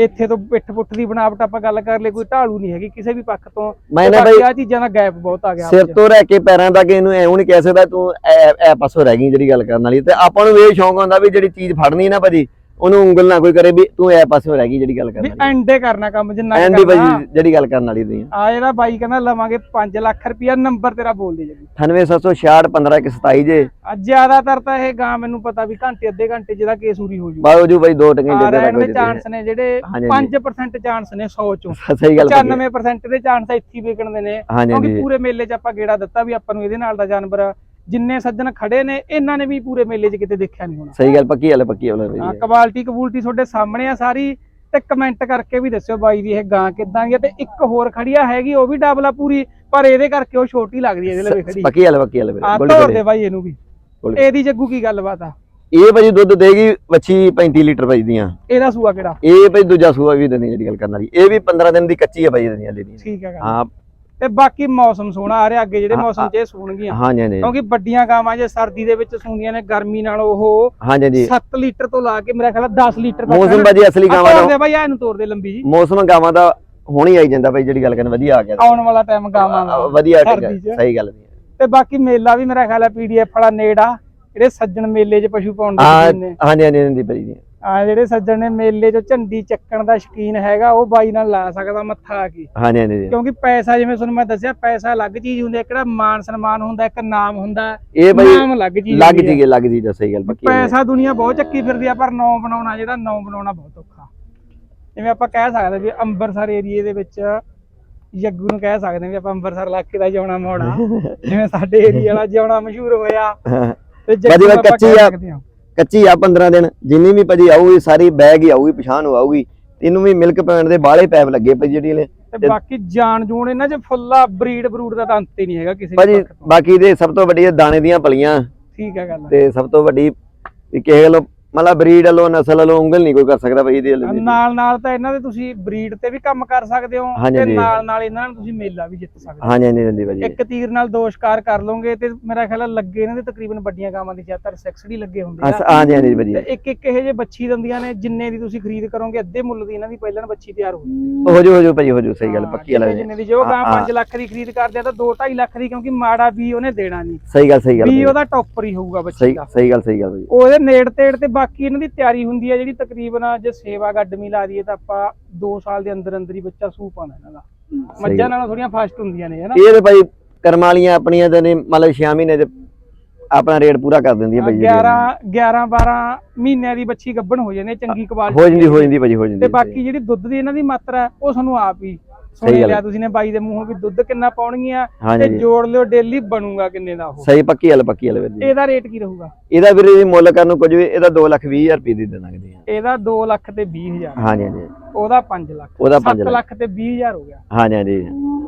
[SPEAKER 1] ਇੱਥੇ ਤੋਂ ਪਿੱਠ ਪੁੱਠ ਦੀ ਬਣਾਵਟ ਆਪਾਂ ਗੱਲ ਕਰ ਲਈ ਕੋਈ ਢਾਲੂ ਨਹੀਂ ਹੈਗੀ ਕਿਸੇ ਵੀ ਪੱਖ ਤੋਂ
[SPEAKER 2] ਮੈਂ ਨਾ ਬਾਈ
[SPEAKER 1] ਆਹ ਚੀਜ਼ਾਂ ਦਾ ਗੈਪ ਬਹੁਤ ਆ ਗਿਆ
[SPEAKER 2] ਸਿਰ। ਤੋਂ ਰਹਿ ਕੇ ਪੈਰਾਂ ਤੱਕ ਇਹਨੂੰ ਐਉਂ ਨਹੀਂ ਕਹਿ ਸਕਦਾ ਤੂੰ ਐ ਪਾਸੋਂ ਰਹਿ ਗਈ ਜਿਹੜੀ ਗੱਲ ਕਰਨ ਵਾਲੀ ਤੇ ਆਪਾਂ ਨੂੰ ਇਹ ਸ਼ੌਂਕ ਹੁੰਦਾ ਵੀ ਜਿਹੜੀ ਚੀਜ਼ ਫੜਨੀ ਨਾ ਭਾਜੀ ਉਹਨੂੰ ਉਂਗਲ ਨਾ ਕੋਈ ਕਰੇ ਵੀ ਤੂੰ ਐ ਪਾਸੋਂ ਰਹਿ ਗਈ ਜਿਹੜੀ ਗੱਲ ਕਰਨ
[SPEAKER 1] ਵੀ ਐਂਡੇ ਕਰਨਾ ਕੰਮ ਜਿੰਨਾ ਕੁ
[SPEAKER 2] ਐਂਡੀ
[SPEAKER 1] ਕਰਨਾ।
[SPEAKER 2] ਭਾਜੀ ਜਿਹੜੀ ਗੱਲ ਕਰਨ ਵਾਲੀ ਦੀ
[SPEAKER 1] ਆ ਜਿਹੜਾ ਬਾਈ ਕਹਿੰਦਾ ਲਵਾਂਗੇ 5 ਲੱਖ ਰੁਪਇਆ ਨੰਬਰ ਤੇਰਾ ਬੋਲ ਦੇ ਜੀ
[SPEAKER 2] 98766 1527 ਜੇ।
[SPEAKER 1] ਆ ਜ਼ਿਆਦਾਤਰ ਤਾਂ ਇਹ ਗਾਂ ਮੈਨੂੰ ਪਤਾ ਵੀ ਘੰਟੇ ਅੱਧੇ ਘੰਟੇ ਜਿਹਦਾ ਕੇਸ ਉਰੀ ਹੋ ਜੂ।
[SPEAKER 2] ਬਾਓ ਜੀ ਭਾਈ ਦੋ ਟੰਗੇ
[SPEAKER 1] ਆ
[SPEAKER 2] ਦੇ
[SPEAKER 1] ਰਹਿਣ ਦੇ
[SPEAKER 2] ਦੇ
[SPEAKER 1] ਚਾਂਸ ਨੇ ਜਿਹੜੇ
[SPEAKER 2] ਹਾਂਜੀ, ਹਾਂਜੀ।
[SPEAKER 1] 5% ਚਾਂਸ ਨੇ 100 ਚੋਂ।
[SPEAKER 2] ਸਹੀ ਗੱਲ ਭਾਜੀ
[SPEAKER 1] 95% ਦੇ ਚਾਂਸ ਇੱਥੇ ਹੀ ਵਿਕਣ ਦੇ ਨੇ ਕਿਉਂਕਿ ਪੂਰੇ ਮੇਲੇ 'ਚ ਆਪਾਂ ਗੇੜਾ ਦਿੱਤਾ ਵੀ ਆਪਾਂ ਨੂੰ ਇਹਦੇ ਨਾਲ ਦਾ ਜਾਨਵਰ ਜਿੰਨੇ ਸੱਜਣ ਖੜੇ ਨੇ ਇਹਨਾਂ ਨੇ ਵੀ ਪੂਰੇ ਮੇਲੇ 'ਚ ਕਿਤੇ ਦੇਖਿਆ ਨਹੀਂ ਹੋਣਾ।
[SPEAKER 2] ਸਹੀ ਗੱਲ ਪੱਕੀ ਗੱਲ ਪੱਕੀ ਗੱਲ
[SPEAKER 1] ਹਾਂ
[SPEAKER 2] ਭਾਜੀ
[SPEAKER 1] ਕੁਆਲਿਟੀ ਕਬੂਲਟੀ ਤੁਹਾਡੇ ਸਾਹਮਣੇ ਆ ਸਾਰੀ ਤੇ ਕਮੈਂਟ ਕਰਕੇ ਵੀ ਦੱਸਿਓ ਬਾਈ ਦੀ ਇਹ ਗਾਂ ਕਿੱਦਾਂ ਦੀ ਤੇ ਇੱਕ ਹੋਰ ਖੜੀਆ ਹੈਗੀ ਉਹ ਵੀ ਡਬਲਾ ਪੂਰੀ ਪਰ ਇਹਦੇ ਕਰਕੇ ਉਹ ਛੋਟੀ ਲੱਗਦੀ ਹੈ ਇਹਦੇ ਲਈ ਖੜੀ।
[SPEAKER 2] ਪੱਕੀ ਗੱਲ ਪੱਕੀ ਗੱਲ
[SPEAKER 1] ਆ ਤੋੜ ਦੇ ਬਾਈ ਇਹਨੂੰ ਵੀ। ਇਹਦੀ ਜੱਗੂ ਕੀ ਗੱਲਬਾਤ ਆ?
[SPEAKER 2] ਇਹ ਭਾਜੀ ਦੁੱਧ ਦੇਗੀ ਵੱਛੀ 35 ਲੀਟਰ ਭਾਜੀ ਦੀਆਂ।
[SPEAKER 1] ਇਹਦਾ ਸੂਆ ਕਿਹੜਾ?
[SPEAKER 2] ਇਹ ਭਾਈ ਦੂਜਾ ਸੂਆ ਵੀ ਦਿੰਦੀ ਜਿਹੜੀ ਗੱਲ ਕਰਨ ਵਾਲੀ। ਇਹ ਵੀ 15 ਦਿਨ ਦੀ ਕੱਚੀ ਹੈ ਭਾਈ ਦਿੰਦੀਆਂ ਲੈਦੀਆਂ
[SPEAKER 1] ਠੀਕ ਹੈ
[SPEAKER 2] ਹਾਂ
[SPEAKER 1] ਤੇ ਬਾਕੀ ਮੌਸਮ ਸੋਹਣਾ ਆ ਰਿਹਾ ਅੱਗੇ ਜਿਹੜੇ
[SPEAKER 2] ਹਾਂ,
[SPEAKER 1] ਮੌਸਮ 'ਚ ਇਹ ਸੂਣਗੀਆਂ।
[SPEAKER 2] ਹਾਂਜੀ ਹਾਂਜੀ
[SPEAKER 1] ਕਿਉਂਕਿ ਵੱਡੀਆਂ ਗਾਵਾਂ ਜੇ ਸਰਦੀ ਦੇ ਵਿੱਚ ਸੂੰਦੀਆਂ ਨੇ ਗਰਮੀ ਨਾਲ ਉਹ
[SPEAKER 2] ਹਾਂਜੀ ਹਾਂਜੀ
[SPEAKER 1] 7 ਲੀਟਰ ਤੋਂ ਲਾ ਕੇ ਮੇਰਾ ਖਿਆਲ ਆ 10 ਲੀਟਰ ਤੱਕ
[SPEAKER 2] ਮੌਸਮ ਭਾਜੀ ਅਸਲੀ ਗਾਵਾਂ ਦਾ।
[SPEAKER 1] ਦੇ ਬਾਈ ਇਹਨੂੰ ਤੋਰ ਦੇ ਲੰਬੀ ਜੀ।
[SPEAKER 2] ਮੌਸਮ ਗਾਵਾਂ ਦਾ ਹੁਣ ਹੀ ਆਈ ਜਾਂਦਾ ਭਾਈ ਜਿਹੜੀ ਗੱਲ ਕਰਨ ਵਧੀਆ ਆ ਗਿਆ।
[SPEAKER 1] ਆਉਣ ਵਾਲਾ ਟਾਈਮ ਗਾਵਾਂ ਦਾ
[SPEAKER 2] ਵਧੀਆ ਹੈ। ਸਹੀ ਗੱਲ ਨਹੀਂ
[SPEAKER 1] ਤੇ ਬਾਕੀ ਮੇਲਾ ਵੀ ਮੇਰਾ ਖਿਆਲ ਆ ਪੀਡੀਐਫ ਵਾਲਾ ਨੇੜਾ ਜਿਹੜੇ ਸੱਜਣ ਮੇਲੇ 'ਚ ਪਸ਼ੂ ਪਾਉਣ ਦੇ
[SPEAKER 2] ਹਾਂ
[SPEAKER 1] ਨੇ
[SPEAKER 2] ਹਾਂਜੀ ਹਾਂਜੀ ਹਾਂਜੀ ਭਾਈ ਜੀ।
[SPEAKER 1] ਆ ਜਿਹੜੇ ਸੱਜਣ ਨੇ ਮੇਲੇ 'ਚ ਝੰਡੀ ਚੱਕਣ ਦਾ ਸ਼ੌਕੀਨ ਹੈਗਾ ਉਹ ਬਾਈ ਨਾਲ ਲਾ ਸਕਦਾ ਮੱਥਾ ਆ ਕੇ
[SPEAKER 2] ਹਾਂਜੀ ਹਾਂਜੀ
[SPEAKER 1] ਕਿਉਂਕਿ ਪੈਸਾ ਜਿਵੇਂ ਤੁਹਾਨੂੰ ਮੈਂ ਦੱਸਿਆ ਪੈਸਾ ਅਲੱਗ ਚੀਜ਼ ਹੁੰਦੀ ਹੈ ਕਿਹੜਾ ਮਾਨ ਸਨਮਾਨ ਹੁੰਦਾ ਇੱਕ ਨਾਮ ਹੁੰਦਾ
[SPEAKER 2] ਇਹ ਭਾਈ
[SPEAKER 1] ਨਾਮ ਅਲੱਗ ਚੀਜ਼
[SPEAKER 2] ਲੱਗ। ਜੀਗੇ ਲੱਗ ਜੀ ਸਹੀ ਗੱਲ ਪੱਕੀ।
[SPEAKER 1] ਪੈਸਾ ਦੁਨੀਆ ਬਹੁਤ ਚੱਕੀ ਫਿਰਦੀ ਆ ਪਰ ਨਾਂ ਬਣਾਉਣਾ ਜਿਹੜਾ ਨਾਂ ਬਣਾਉਣਾ ਬਹੁਤ ਔਖਾ ਜਿਵੇਂ ਆਪਾਂ ਕਹਿ ਸਕਦੇ ਵੀ ਅੰਮ੍ਰਿਤਸਰ ਏਰੀਏ ਦੇ ਵਿੱਚ ਜੱਗੂ ਨੂੰ ਕਹਿ ਸਕਦੇ ਵੀ ਆਪਾਂ ਅੰਮ੍ਰਿਤਸਰ ਇਲਾਕੇ ਦਾ ਜਿਉਣਾ ਮੋੜਾ ਜਿਵੇਂ ਸਾਡੇ ਏਰੀਏ ਵਾਲਾ ਜਿਉਣਾ ਮਸ਼ਹੂਰ ਹੋਇਆ। ਤੇ ਜੱਗੂ
[SPEAKER 2] ਕੱਚੀ ਆ।
[SPEAKER 1] ਹਾਂ
[SPEAKER 2] ਕੱਚੀ ਆ 15 ਦਿਨ ਜਿੰਨੀ ਵੀ ਭਾਜੀ ਆਊਗੀ ਸਾਰੀ ਬੈਗ ਹੀ ਆਊਗੀ ਪਛਾਣ ਨੂੰ ਆਊਗੀ। ਇਹਨੂੰ ਵੀ ਮਿਲਕ ਪੈਣ ਦੇ ਬਾਹਲੇ ਪੈਪ ਲੱਗੇ ਭਾਈ ਜਿਹੜੀ ਨੇ।
[SPEAKER 1] ਤੇ ਬਾਕੀ ਜਾਨ ਜੂਣ ਇਹਨਾਂ 'ਚ ਫੁੱਲਾ ਬਰੀਡ ਬਰੂਡ ਦਾ ਤਾਂ ਅੰਤ ਹੀ ਨਹੀਂ ਹੈਗਾ ਕਿਸੇ
[SPEAKER 2] ਭਾਜੀ ਬਾਕੀ ਦੇ ਸਭ ਤੋਂ ਵੱਡੀ ਦਾਣੇ ਦੀਆਂ ਪਲੀਆਂ
[SPEAKER 1] ਠੀਕ ਹੈ ਗੱਲ
[SPEAKER 2] ਤੇ ਸਭ ਤੋਂ ਵੱਡੀ ਕਿਸੇ ਵੱਲੋਂ ਮਤਲਬ ਬਰੀਡ ਵੱਲੋਂ ਨਸਲ ਵੱਲੋਂ ਉਂਗਲ ਨਹੀਂ ਕੋਈ ਕਰ ਸਕਦਾ ਭਾਈ ਇਹਦੇ ਵੱਲ।
[SPEAKER 1] ਨਾਲ ਨਾਲ ਤਾਂ ਇਹਨਾਂ ਦੇ ਤੁਸੀਂ ਬਰੀਡ ਤੇ ਵੀ ਕੰਮ ਕਰ ਸਕਦੇ ਹੋ ਤੇ। ਨਾਲ ਨਾਲ ਇਹਨਾਂ ਨਾਲ ਤੁਸੀਂ ਮੇਲਾ ਵੀ ਜਿੱਤ ਸਕਦੇ ਹੋ।
[SPEAKER 2] ਹਾਂਜੀ ਹਾਂਜੀ ਹਾਂਜੀ ਭਾਜੀ
[SPEAKER 1] ਇੱਕ ਤੀਰ ਨਾਲ ਦੋ ਸ਼ਿਕਾਰ ਕਰ ਲਓਗੇ ਤੇ ਮੇਰਾ ਖਿਆਲ ਆ ਲੱਗੇ ਇਹਨਾਂ ਦੇ ਤਕਰੀਬਨ ਵੱਡੀਆਂ ਗਾਵਾਂ ਦੀ ਜ਼ਿਆਦਾਤਰ ਸੈਕਸਡੀ ਲੱਗੇ ਹੁੰਦੇ ਆ।
[SPEAKER 2] ਹਾਂਜੀ ਹਾਂਜੀ
[SPEAKER 1] ਤੇ ਇੱਕ ਇੱਕ ਇਹ ਜੇ ਬੱਚੀ ਦਿੰਦੀਆਂ ਨੇ ਜਿੰਨੇ ਦੀ ਤੁਸੀਂ ਖਰੀਦ ਕਰੋਗੇ ਅੱਧੇ ਮੁੱਲ ਦੀ ਇਹਨਾਂ ਦੀ ਪਹਿਲਾਂ ਬੱਚੀ ਤਿਆਰ ਹੋ ਜੂਗੀ
[SPEAKER 2] ਹੋ। ਜੋ ਹੋ ਜੋ ਭਾਜੀ ਹੋ ਜੋ ਸਹੀ ਗੱਲ ਪੱਕੀ ਗੱਲ ਹੈ
[SPEAKER 1] ਜਿੰਨੇ ਦੀ ਜੋ ਗਾਂ
[SPEAKER 2] ਹਾਂ,
[SPEAKER 1] 5 ਲੱਖ ਦੀ ਖਰੀਦ ਕਰਦੇ ਆ ਤਾਂ 2 2.5 ਲੱਖ ਦੀ ਕਿਉਂਕਿ ਮਾੜਾ ਵੀ ਉਹਨੇ ਦੇਣਾ ਨਹੀਂ।
[SPEAKER 2] ਸਹੀ ਗੱਲ ਸਹੀ ਗੱਲ
[SPEAKER 1] ਵੀ। ਉਹਦਾ ਟੌਪਰ ਹੀ ਹੋਊਗਾ ਬੱਚੀ ਦਾ।
[SPEAKER 2] ਸਹੀ ਗੱਲ ਸਹੀ ਗੱਲ
[SPEAKER 1] ਉਹਦੇ ਨੇੜ ਤੇੜ ਤੇ ਬਾਕੀ ਇਹਨਾਂ ਦੀ ਤਿਆਰੀ ਹੁੰਦੀ ਹੈ ਜਿਹੜੀ ਤਕਰੀਬਨ ਜੇ ਸੇਵਾ ਗੱਡਮੀ ਲਾ ਦਈਏ ਤਾਂ ਆਪਾਂ 2 ਸਾਲ ਦੇ ਅੰਦਰ ਅੰਦਰ ਹੀ ਬੱਚਾ ਸੂ ਪਾਉਣਾ ਇਹਨਾਂ ਦਾ। ਮੱਝਾਂ ਨਾਲੋਂ ਥੋੜੀਆਂ ਫਾਸਟ ਹੁੰਦੀਆਂ ਨੇ ਹਨਾ?
[SPEAKER 2] ਇਹ ਤੇ ਭਾਈ ਕਰਮ ਵਾਲੀਆਂ ਆਪਣੀਆਂ ਤੇ ਨੇ ਮਤਲਬ 6 ਮਹੀਨੇ ਚ ਆਪਣਾ ਰੇਟ ਪੂਰਾ ਕਰ ਦਿੰਦੀਆਂ ਭਾਜੀ
[SPEAKER 1] 11 11 12 ਮਹੀਨਿਆਂ ਦੀ ਬੱਚੀ ਗੱਭਣ ਹੋ ਜਾਂਦੀ ਹੈ ਚੰਗੀ ਕੁਆਲਿਟੀ
[SPEAKER 2] ਹੋ ਜਾਂਦੀ ਹੋ ਜਾਂਦੀ ਭਾਜੀ ਹੋ ਜਾਂਦੀ
[SPEAKER 1] ਤੇ ਬਾਕੀ ਜਿਹੜੀ ਦੁੱਧ ਦੀ ਇਹਨਾਂ ਦੀ ਮਾਤਰਾ ਹੈ, ਉਹ ਤੁਹਾਨੂੰ ਆਪ ਹੀ ਸੁਣ
[SPEAKER 2] ਸਹੀ ਗੱਲ
[SPEAKER 1] ਲਿਆ ਤੁਸੀਂ ਨੇ ਬਾਈ ਦੇ ਮੂੰਹੋਂ ਵੀ ਦੁੱਧ ਕਿੰਨਾ ਪਾਉਣਗੀਆਂ ਤੇ
[SPEAKER 2] ਜੀ।
[SPEAKER 1] ਜੋੜ ਲਿਓ ਡੇਲੀ ਬਣੂਗਾ ਕਿੰਨੇ ਦਾ ਉਹ।
[SPEAKER 2] ਸਹੀ ਪੱਕੀ ਗੱਲ ਪੱਕੀ ਗੱਲ ਵੀਰ ਜੀ।
[SPEAKER 1] ਇਹਦਾ ਰੇਟ ਕੀ ਰਹੂਗਾ?
[SPEAKER 2] ਇਹਦਾ ਵੀਰੇ ਜੀ ਮੁੱਲ ਕਰਨ ਨੂੰ ਕੁਝ ਵੀ ਇਹਦਾ 2 ਲੱਖ 20 ਹਜ਼ਾਰ ਰੁਪਏ ਦੀ ਦੇ ਦਾਂਗੇ
[SPEAKER 1] ਇਹਦਾ 2 ਲੱਖ ਤੇ 20 ਹਜ਼ਾਰ।
[SPEAKER 2] ਹਾਂਜੀ ਹਾਂਜੀ।
[SPEAKER 1] ਉਹਦਾ 5 ਲੱਖ।
[SPEAKER 2] ਉਹਦਾ
[SPEAKER 1] 7
[SPEAKER 2] 5 ਲੱਖ।
[SPEAKER 1] ਤੇ 20 ਹਜ਼ਾਰ ਹੋ ਗਿਆ।
[SPEAKER 2] ਹਾਂਜੀ ਹਾਂਜੀ।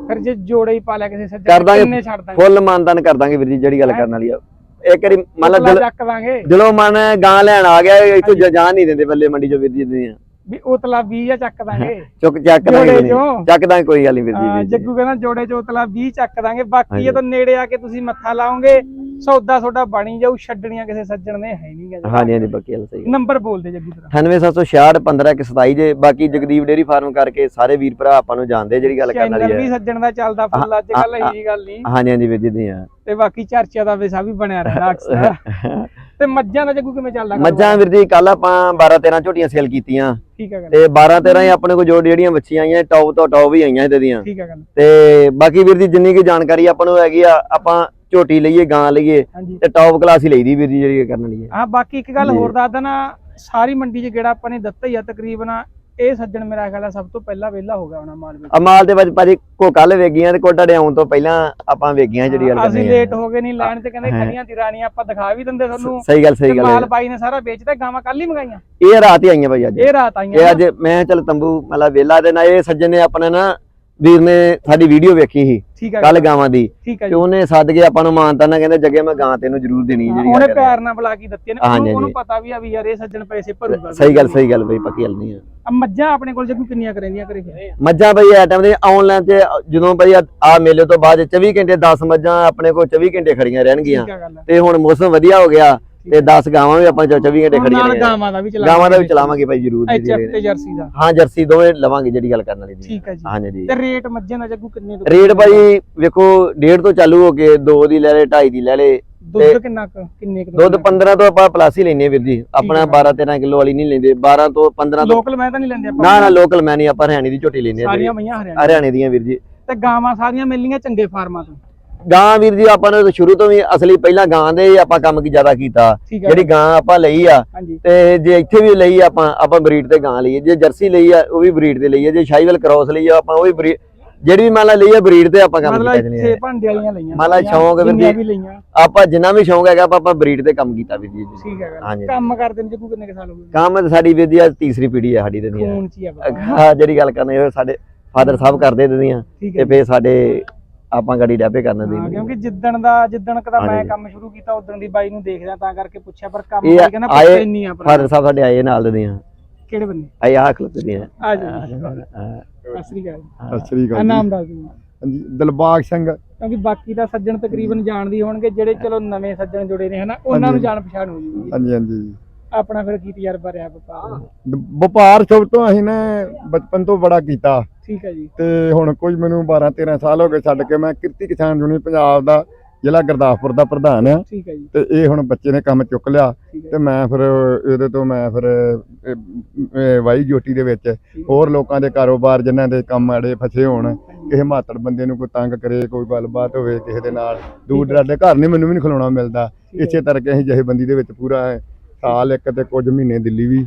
[SPEAKER 1] ਫਿਰ ਜੇ ਜੋੜੇ ਹੀ ਪਾ ਲਿਆ ਕਿਸੇ ਸੱਜਣ
[SPEAKER 2] ਕਰ
[SPEAKER 1] ਨੇ,
[SPEAKER 2] ਦਾਂਗੇ
[SPEAKER 1] ਕਿੰਨੇ ਛੱਡ ਦਾਂਗੇ?
[SPEAKER 2] ਫੁੱਲ ਮਾਨਦਾਨ ਕਰ ਦਾਂਗੇ ਵੀਰ ਜੀ ਜਿਹੜੀ ਗੱਲ ਕਰਨ ਵਾਲੀ ਆ। ਇੱਕ ਵਾਰੀ ਮੰਨ ਲਾ ਦਿਲ-
[SPEAKER 1] ਚੱਕ ਦਾਂਗੇ।
[SPEAKER 2] ਦਿਲੋਂ ਮਨ ਗਾਂ ਲੈਣ ਆ ਗਿਆ ਇੱਥੋਂ ਜ- ਜਾਣ ਨਹੀਂ ਦਿੰਦੇ ਬੱਲੇ ਮੰਡੀ ਚੋਂ ਵੀਰ ਜੀ ਦੀਆਂ।
[SPEAKER 1] ਵੀ ਉਤਲਾ 20 ਜਾਂ ਚੱਕ ਦਾਂਗੇ।
[SPEAKER 2] ਚੁੱਕ ਚੱਕ ਦਾਂਗੇ
[SPEAKER 1] ਜੋੜੇ
[SPEAKER 2] ਵੀਰ ਜੀ।
[SPEAKER 1] ਚੋਂ।
[SPEAKER 2] ਚੱਕ ਦਾਂਗੇ ਕੋਈ ਗੱਲ ਨਹੀਂ ਵੀਰ ਜੀ, ਵੀਰ ਜੀ।
[SPEAKER 1] ਜੱਗੂ ਕਹਿੰਦਾ ਜੋੜੇ ਚ ਉਤਲਾ 20 ਚੱਕ ਦਾਂਗੇ। ਬਾਕੀ
[SPEAKER 2] ਹਾਂਜੀ।
[SPEAKER 1] ਜਦੋਂ ਨੇੜੇ ਆ ਕੇ ਤੁਸੀਂ ਮੱਥਾ ਲਾਓਗੇ ਸੌਦਾ ਤੁਹਾਡਾ ਬਣੀ ਜਾਊ ਛੱਡਣੀਆਂ ਕਿਸੇ ਸੱਜਣ ਨੇ ਹੈ ਨਹੀਂ ਗਾ
[SPEAKER 2] ਹਾਂਜੀ ਹਾਂਜੀ ਪੱਕੀ ਗੱਲ ਸਹੀ
[SPEAKER 1] ਨੰਬਰ ਬੋਲ ਦੇ ਜੱਗੂ ਤੇਰਾ।
[SPEAKER 2] 98766 15127 ਜੇ ਬਾਕੀ ਜਗਦੀਪ ਡੇਰੀ ਫਾਰਮ ਕਰਕੇ ਸਾਰੇ ਵੀਰ ਭਰਾ ਆਪਾਂ ਨੂੰ ਜਾਣਦੇ ਆ ਜਿਹੜੀ ਗੱਲ ਕਰਨ
[SPEAKER 1] ਚੈਨਲ
[SPEAKER 2] ਵਾਲੀ
[SPEAKER 1] ਵੀ
[SPEAKER 2] ਹੈ
[SPEAKER 1] ਸੱਜਣ ਦਾ ਚੱਲਦਾ ਫੁੱਲ ਅੱਜ ਕੱਲ ਇਹੀ ਗੱਲ ਨਹੀਂ
[SPEAKER 2] ਹਾਂਜੀ ਹਾਂਜੀ ਵੀਰ ਜੀ ਦੀਆਂ
[SPEAKER 1] ਤੇ ਬਾਕੀ ਚਰਚਾ ਦਾ ਵਿਸ਼ਾ ਵੀ ਬਣਿਆ ਰਹਿੰਦਾ ਅਕਸਰ। ਤੇ ਮੱਝਾਂ ਦਾ ਜੱਗੂ ਕਿਵੇਂ ਚੱਲਦਾ?
[SPEAKER 2] ਮੱਝਾਂ ਵੀਰ ਜੀ ਕੱਲ ਆਪਾਂ 12 13 ਝੋਟੀਆਂ ਸੇਲ ਕੀਤੀਆਂ।
[SPEAKER 1] ਠੀਕ ਹੈ ਗੱਲ।
[SPEAKER 2] ਤੇ 12 13 ਹੀ ਆਪਣੇ ਕੋਲ ਜੋ ਜਿਹੜੀਆਂ ਬੱਚੀਆਂ ਆਈਆਂ ਟੌਪ ਤੋਂ ਟੌਪ ਹੀ ਆਈਆਂ ਇਹਦੇ ਦੀਆਂ।
[SPEAKER 1] ਠੀਕ ਹੈ ਗੱਲ।
[SPEAKER 2] ਤੇ ਬਾਕੀ ਵੀਰ ਜੀ ਜਿੰਨੀ ਕੀ ਜਾਣਕਾਰੀ ਆਪਾਂ ਨੂੰ ਹੈਗੀ ਆ ਆਪਾਂ ਝੋਟੀ ਲਈਏ ਗਾਂ ਲਈਏ ਤੇ ਟੌਪ ਕਲਾਸ ਹੀ ਲਈਦੀ ਵੀਰ ਜੀ ਜਿਹੜੀ ਕਰਨ ਵਾਲੀ ਹੈ।
[SPEAKER 1] ਬਾਕੀ ਇੱਕ ਗੱਲ। ਹੋਰ ਦੱਸ ਦੇਣਾ ਸਾਰੀ ਮੰਡੀ 'ਚ ਜਿਹੜਾ ਆਪਾਂ ਨੇ ਦਿੱਤਾ ਹੀ ਆ ਤਕਰੀਬਨ ਇਹ ਸੱਜਣ ਮੇਰਾ ਖਿਆਲ ਆ ਸਭ ਤੋਂ ਪਹਿਲਾਂ ਵਿਹਲਾ ਹੋ ਗਿਆ ਹੋਣਾ ਮਾਲ ਵਿੱਚ
[SPEAKER 2] ਅਮਾਲ ਦੇ ਵਿੱਚ ਭਾਜੀ ਕੋ ਕੱਲ ਵੇਗੀਆਂ ਤੇ ਕੋ ਤੁਹਾਡੇ ਆਉਣ ਤੋਂ ਪਹਿਲਾਂ ਆਪਾਂ ਵੇਗੀਆਂ ਜਿਹੜੀ ਗੱਲ
[SPEAKER 1] ਅਸੀਂ
[SPEAKER 2] ਕਰਨੀ
[SPEAKER 1] ਲੇਟ ਹੋ ਗਏ ਨਹੀਂ ਲੈਣ 'ਚ ਕਹਿੰਦੇ। ਖੜੀਆਂ ਤਿਰਾਣੀਆਂ ਆਪਾਂ ਦਿਖਾ ਵੀ ਦਿੰਦੇ ਤੁਹਾਨੂੰ।
[SPEAKER 2] ਸਹੀ ਗੱਲ
[SPEAKER 1] ਤੇ
[SPEAKER 2] ਸਹੀ ਗੱਲ
[SPEAKER 1] ਮਾਲ। ਬਾਈ ਨੇ ਸਾਰਾ ਵੇਚਦਾ ਗਾਵਾਂ ਕੱਲ ਹੀ ਮੰਗਾਈਆਂ।
[SPEAKER 2] ਇਹ ਰਾਤ ਹੀ ਆਈਆਂ ਭਾਜੀ ਅੱਜ।
[SPEAKER 1] ਇਹ ਰਾਤ
[SPEAKER 2] ਇਹ
[SPEAKER 1] ਆਈਆਂ
[SPEAKER 2] ਅੱਜ ਮੈਂ ਚੱਲ ਤੰਬੂ ਮਤਲਬ ਵੇਲਾ ਦੇ ਨਾਲ ਇਹ ਸੱਜਣ ਨੇ ਆਪਣੇ ਨਾ ਵੀਰ ਨੇ ਸਾਡੀ ਵੀਡੀਓ ਵੇਖੀ ਸੀ ਕੱਲ ਗਾਵਾਂ ਦੀ। ਤੇ ਉਹਨੇ ਸੱਦ ਕੇ ਆਪਾਂ ਨੂੰ ਮਾਨਤਾ ਨਾਲ ਕਹਿੰਦਾ ਜੱਗੇ ਮੈਂ ਗਾਂ ਤੈਨੂੰ ਜ਼ਰੂਰ ਦੇਣੀ ਹੈ ਜਿਹੜੀ
[SPEAKER 1] ਉਹਨੇ। ਪਿਆਰ ਨਾਲ ਬੁਲਾ ਕੇ ਦਿੱਤੀਆਂ ਨੇ। ਉਹਨੂੰ-। ਪਤਾ ਵੀ ਆ ਵੀ ਯਾਰ ਇਹ ਸੱਜਣ ਪੈਸੇ ਭਰੂਗਾ।
[SPEAKER 2] ਸਹੀ ਗੱਲ ਸਹੀ ਗੱਲ ਬਈ ਪੱਕੀ ਗੱਲ ਨਹੀਂ ਆ।
[SPEAKER 1] ਆ ਮੱਝਾਂ ਆਪਣੇ ਕੋਲ ਜੱਗੂ ਕਿੰਨੀਆਂ ਕਰੇਂਦੀਆਂ ਕਰੇ
[SPEAKER 2] ਮੱਝਾਂ ਬਈ ਐ ਟਾਈਮ ਦੇ ਆਨਲਾਈਨ ਤੇ ਜਦੋਂ ਬਈ ਆ ਮੇਲੇ ਤੋਂ ਬਾਅਦ 24 ਘੰਟੇ 10 ਮੱਝਾਂ ਆਪਣੇ ਕੋਲ 24 ਘੰਟੇ ਖੜੀਆਂ ਰਹਿਣਗੀਆਂ।
[SPEAKER 1] ਆ।
[SPEAKER 2] ਤੇ ਹੁਣ ਮੌਸਮ ਵਧੀਆ ਹੋ ਗਿਆ। ਤੇ 10 ਗਾਵਾਂ ਵੀ ਆਪਾਂ 24 ਘੰਟੇ ਖੜੀਆਂ ਰਹਿਣਗੀਆਂ
[SPEAKER 1] ਗਾਵਾਂ ਦਾ ਵੀ ਚਲਾ
[SPEAKER 2] ਗਾਵਾਂ ਦਾ ਵੀ ਚਲਾਵਾਂਗੇ ਭਾਈ ਜ਼ਰੂਰ ਜੀ,
[SPEAKER 1] ਐਚਐਫ ਤੇ ਜਰਸੀ ਦਾ।
[SPEAKER 2] ਹਾਂ ਜਰਸੀ ਦੋਵੇਂ ਲਵਾਂਗੇ ਜਿਹੜੀ ਗੱਲ ਕਰਨ ਵਾਲੀ ਦੀ।
[SPEAKER 1] ਠੀਕ ਹੈ ਜੀ।
[SPEAKER 2] ਹਾਂਜੀ ਜੀ।
[SPEAKER 1] ਤੇ ਰੇਟ ਮੱਝਾਂ ਦਾ ਜੱਗੂ ਕਿੰਨੇ ਤੋਂ
[SPEAKER 2] ਰੇਟ ਭਾਈ ਵੇਖੋ 1.5 ਤੋਂ ਚਾਲੂ ਹੋ ਕੇ 2 ਦੀ ਲੈ ਲੈ 2.5 ਦੀ ਲੈ ਲੈ
[SPEAKER 1] ਦੁੱਧ ਕਿੰਨਾ ਕਿੰਨੇ ਕੁ
[SPEAKER 2] ਦੁੱਧ 15 ਤੋਂ ਆਪਾਂ ਪਲੱਸ ਹੀ ਲੈਨੇ ਵੀਰ ਜੀ। ਆਪਣਾ 12 13 ਕਿਲੋ ਵਾਲੀ ਨਹੀਂ ਲੈਂਦੇ 12 ਤੋਂ 15 ਤੋਂ
[SPEAKER 1] ਲੋਕਲ ਮੈਂ ਤਾਂ ਨਹੀਂ ਲੈਂਦੇ ਆਪਾਂ।
[SPEAKER 2] ਨਾ ਨਾ ਲੋਕਲ ਮੈਂ ਨਹੀਂ ਆਪਾਂ ਹਰਿਆਣੇ ਦੀ ਝੋਟੀ ਲੈਨੇ ਆ
[SPEAKER 1] ਸਾਰੀਆਂ ਮਈਆਂ ਹਰਿਆਣਾ
[SPEAKER 2] ਹਰਿਆਣੇ ਦੀਆਂ ਵੀਰ ਜੀ।
[SPEAKER 1] ਤੇ ਗਾਵਾਂ ਸਾਰੀਆਂ ਮਿਲਣੀਆਂ ਚੰਗੇ ਫਾਰਮਾਂ ਤੋਂ।
[SPEAKER 2] ਗਾਂ ਵੀਰ ਜੀ ਆਪਾਂ ਨੇ ਸ਼ੁਰੂ ਤੋਂ ਵੀ ਅਸਲੀ ਪਹਿਲਾਂ ਗਾਂ ਦੇ ਆਪਾਂ ਕੰਮ ਕੀ ਜ਼ਿਆਦਾ ਕੀਤਾ। ਜਿਹੜੀ ਗਾਂ ਆਪਾਂ ਲਈ ਆ ਤੇ ਜੇ ਇੱਥੇ ਵੀ ਲਈ ਆ ਆਪਾਂ ਆਪਾਂ ਬਰੀਡ ਤੇ ਗਾਂ ਲਈਏ। ਜੇ ਜਰਸੀ ਲਈ ਆ ਉਹ ਵੀ ਬਰੀਡ ਤੇ ਲਈ ਆ ਜੇ ਸ਼ਾਹੀਵਾਲ ਕ੍ਰਾਸ ਲਈ ਆ ਆਪਾਂ ਉਹ ਵੀ ਜਿਹੜੀ ਵੀ ਮੰਨ ਲਾ ਲਈ ਆ ਬਰੀਡ ਤੇ ਆਪਾਂ ਕੰਮ ਕੀਤਾ
[SPEAKER 1] ਮਤਲਬ
[SPEAKER 2] ਜਣੀ
[SPEAKER 1] ਇੱਥੇ ਭਾਂਡੇ ਵਾਲੀਆਂ ਲਈਆਂ।
[SPEAKER 2] ਮੰਨ ਲਾ ਸ਼ੌਂਕ ਵੀਰ ਜੀ। ਆਪਾਂ ਜਿੰਨਾ ਵੀ ਸ਼ੌਂਕ ਹੈਗਾ ਆਪਾਂ ਆਪਾਂ ਬਰੀਡ ਤੇ ਕੰਮ ਕੀਤਾ ਵੀਰ ਜੀ।
[SPEAKER 1] ਠੀਕ ਹੈ ਗੱਲ।
[SPEAKER 2] ਹਾਂਜੀ।
[SPEAKER 1] ਕੰਮ ਕਰਦੇ ਨੇ ਕਿੰਨੇ ਕੁ ਸਾਲ ਹੋ ਗਏ?
[SPEAKER 2] ਕੰਮ ਤਾਂ ਸਾਡੀ ਵੀਰ ਜੀ ਅੱਜ ਤੀਸਰੀ ਪੀੜ੍ਹੀ ਆ ਸਾਡੀ ਤੇ ਦੀਆਂ
[SPEAKER 1] ਖੂਨ ਚ ਹੀ ਆ ਬਾਬਾ।
[SPEAKER 2] ਹਾਂ ਜਿਹੜੀ ਗੱਲ ਕਰਨੀ ਸਾਡੇ ਫਾਦਰ ਸਾਹਿਬ ਕਰਦੇ ਤੇ ਦੀਆਂ
[SPEAKER 1] ਠੀਕ
[SPEAKER 2] ਤੇ ਫੇਰ ਸਾਡੇ ਆਪਾਂ ਗਾੜੀ ਡਾਬੇ ਕਰਨ ਦੀ
[SPEAKER 1] ਹਾਂ ਕਿਉਂਕਿ ਜਿੱਦਣ ਦਾ ਜਿੱਦਣ ਕਦਾ ਮੈਂ
[SPEAKER 2] ਹਾਂਜੀ।
[SPEAKER 1] ਕੰਮ ਸ਼ੁਰੂ ਕੀਤਾ ਉਦੋਂ ਦੀ ਬਾਈ ਨੂੰ ਦੇਖਦਾ ਤਾਂ ਕਰਕੇ ਪੁੱਛਿਆ ਪਰ ਕੰਮ
[SPEAKER 2] ਇਹ
[SPEAKER 1] ਬਾਈ ਕਹਿੰਦਾ
[SPEAKER 2] ਆਏ-
[SPEAKER 1] ਨਹੀਂ ਆ ਪਰ
[SPEAKER 2] ਫਾਦਰ ਸਾਹਿਬ ਸਾਡੇ ਆਏ ਨਾਲ ਦੇ ਦੀਆਂ।
[SPEAKER 1] ਕਿਹੜੇ ਬੰਨੇ
[SPEAKER 2] ਆਏ ਆਹ ਖਲੋਤੇ ਦੀਆਂ।
[SPEAKER 1] ਆ ਜੀ
[SPEAKER 2] ਹਾਂ।
[SPEAKER 1] ਸਤਿ ਸ੍ਰੀ ਅਕਾਲ
[SPEAKER 3] ਸਤਿ ਸ੍ਰੀ
[SPEAKER 1] ਆ
[SPEAKER 3] ਅਕਾਲ ਜੀ।
[SPEAKER 1] ਨਾਮ ਦੱਸ ਦਿਓ।
[SPEAKER 3] ਹਾਂਜੀ ਦਿਲਬਾਗ ਸਿੰਘ।
[SPEAKER 1] ਕਿਉਂਕਿ ਬਾਕੀ ਦਾ ਸੱਜਣ ਤਕਰੀਬਨ ਜਾਣਦੇ ਹੀ ਹੋਣਗੇ ਜਿਹੜੇ ਚਲੋ ਨਵੇਂ ਸੱਜਣ ਜੁੜੇ ਨੇ ਹਨਾ ਉਹਨਾਂ ਨੂੰ
[SPEAKER 3] ਹਾਂਜੀ।
[SPEAKER 1] ਜਾਣ ਪਛਾਣ ਹੋ ਜੂਗੀ।
[SPEAKER 3] ਹਾਂਜੀ ਹਾਂਜੀ।
[SPEAKER 1] ਆਪਣਾ ਫਿਰ ਕੀ ਤਜਰਬਾ ਰਿਹਾ ਵਪਾਰ?
[SPEAKER 3] ਦ- ਵਪਾਰ ਸ਼ੁਰੂ ਤੋਂ ਅਸੀਂ ਨੇ ਬਚਪਨ ਤੋਂ ਬੜਾ ਕੀਤਾ।
[SPEAKER 1] ਠੀਕ ਹੈ ਜੀ।
[SPEAKER 3] ਤੇ ਹੁਣ ਕੁਝ ਮੈਨੂੰ 12 13 ਸਾਲ ਹੋ ਗਏ ਛੱਡ ਕੇ ਮੈਂ ਕਿਰਤੀ ਕਿਸਾਨ ਯੂਨੀਅਨ ਪੰਜਾਬ ਦਾ ਜ਼ਿਲ੍ਹਾ ਗੁਰਦਾਸਪੁਰ ਦਾ ਪ੍ਰਧਾਨ ਆ
[SPEAKER 1] ਠੀਕ ਹੈ ਜੀ।
[SPEAKER 3] ਤੇ ਇਹ ਹੁਣ ਬੱਚੇ ਨੇ ਕੰਮ ਚੁੱਕ ਲਿਆ ਤੇ ਮੈਂ ਫਿਰ ਇਹਦੇ ਤੋਂ ਮੈਂ ਫਿਰ ਵਾਈ ਜੋਟੀ ਦੇ ਵਿੱਚ ਹੋਰ ਲੋਕਾਂ ਦੇ ਕਾਰੋਬਾਰ ਜਿਨ੍ਹਾਂ ਦੇ ਕੰਮ ਆੜੇ ਫਸੇ ਹੋਣ ਕਿਸੇ ਮਾਤੜ ਬੰਦੇ ਨੂੰ ਕੋਈ ਤੰਗ ਕਰੇ ਕੋਈ ਗੱਲਬਾਤ ਹੋਵੇ ਕਿਸੇ ਦੇ ਨਾਲ ਦੂਰ ਦਰਾਡੇ ਘਰ ਨਹੀਂ ਮੈਨੂੰ ਵੀ ਨਹੀਂ ਖਲੋਣਾ ਮਿਲਦਾ। ਇਸੇ ਕਰਕੇ ਅਸੀਂ ਜਥੇਬੰਦੀ ਦੇ ਵਿੱਚ ਪੂਰਾ ਸਾਲ ਇੱਕ ਤੇ ਕੁਝ ਮਹੀਨੇ ਦਿੱਲੀ ਵੀ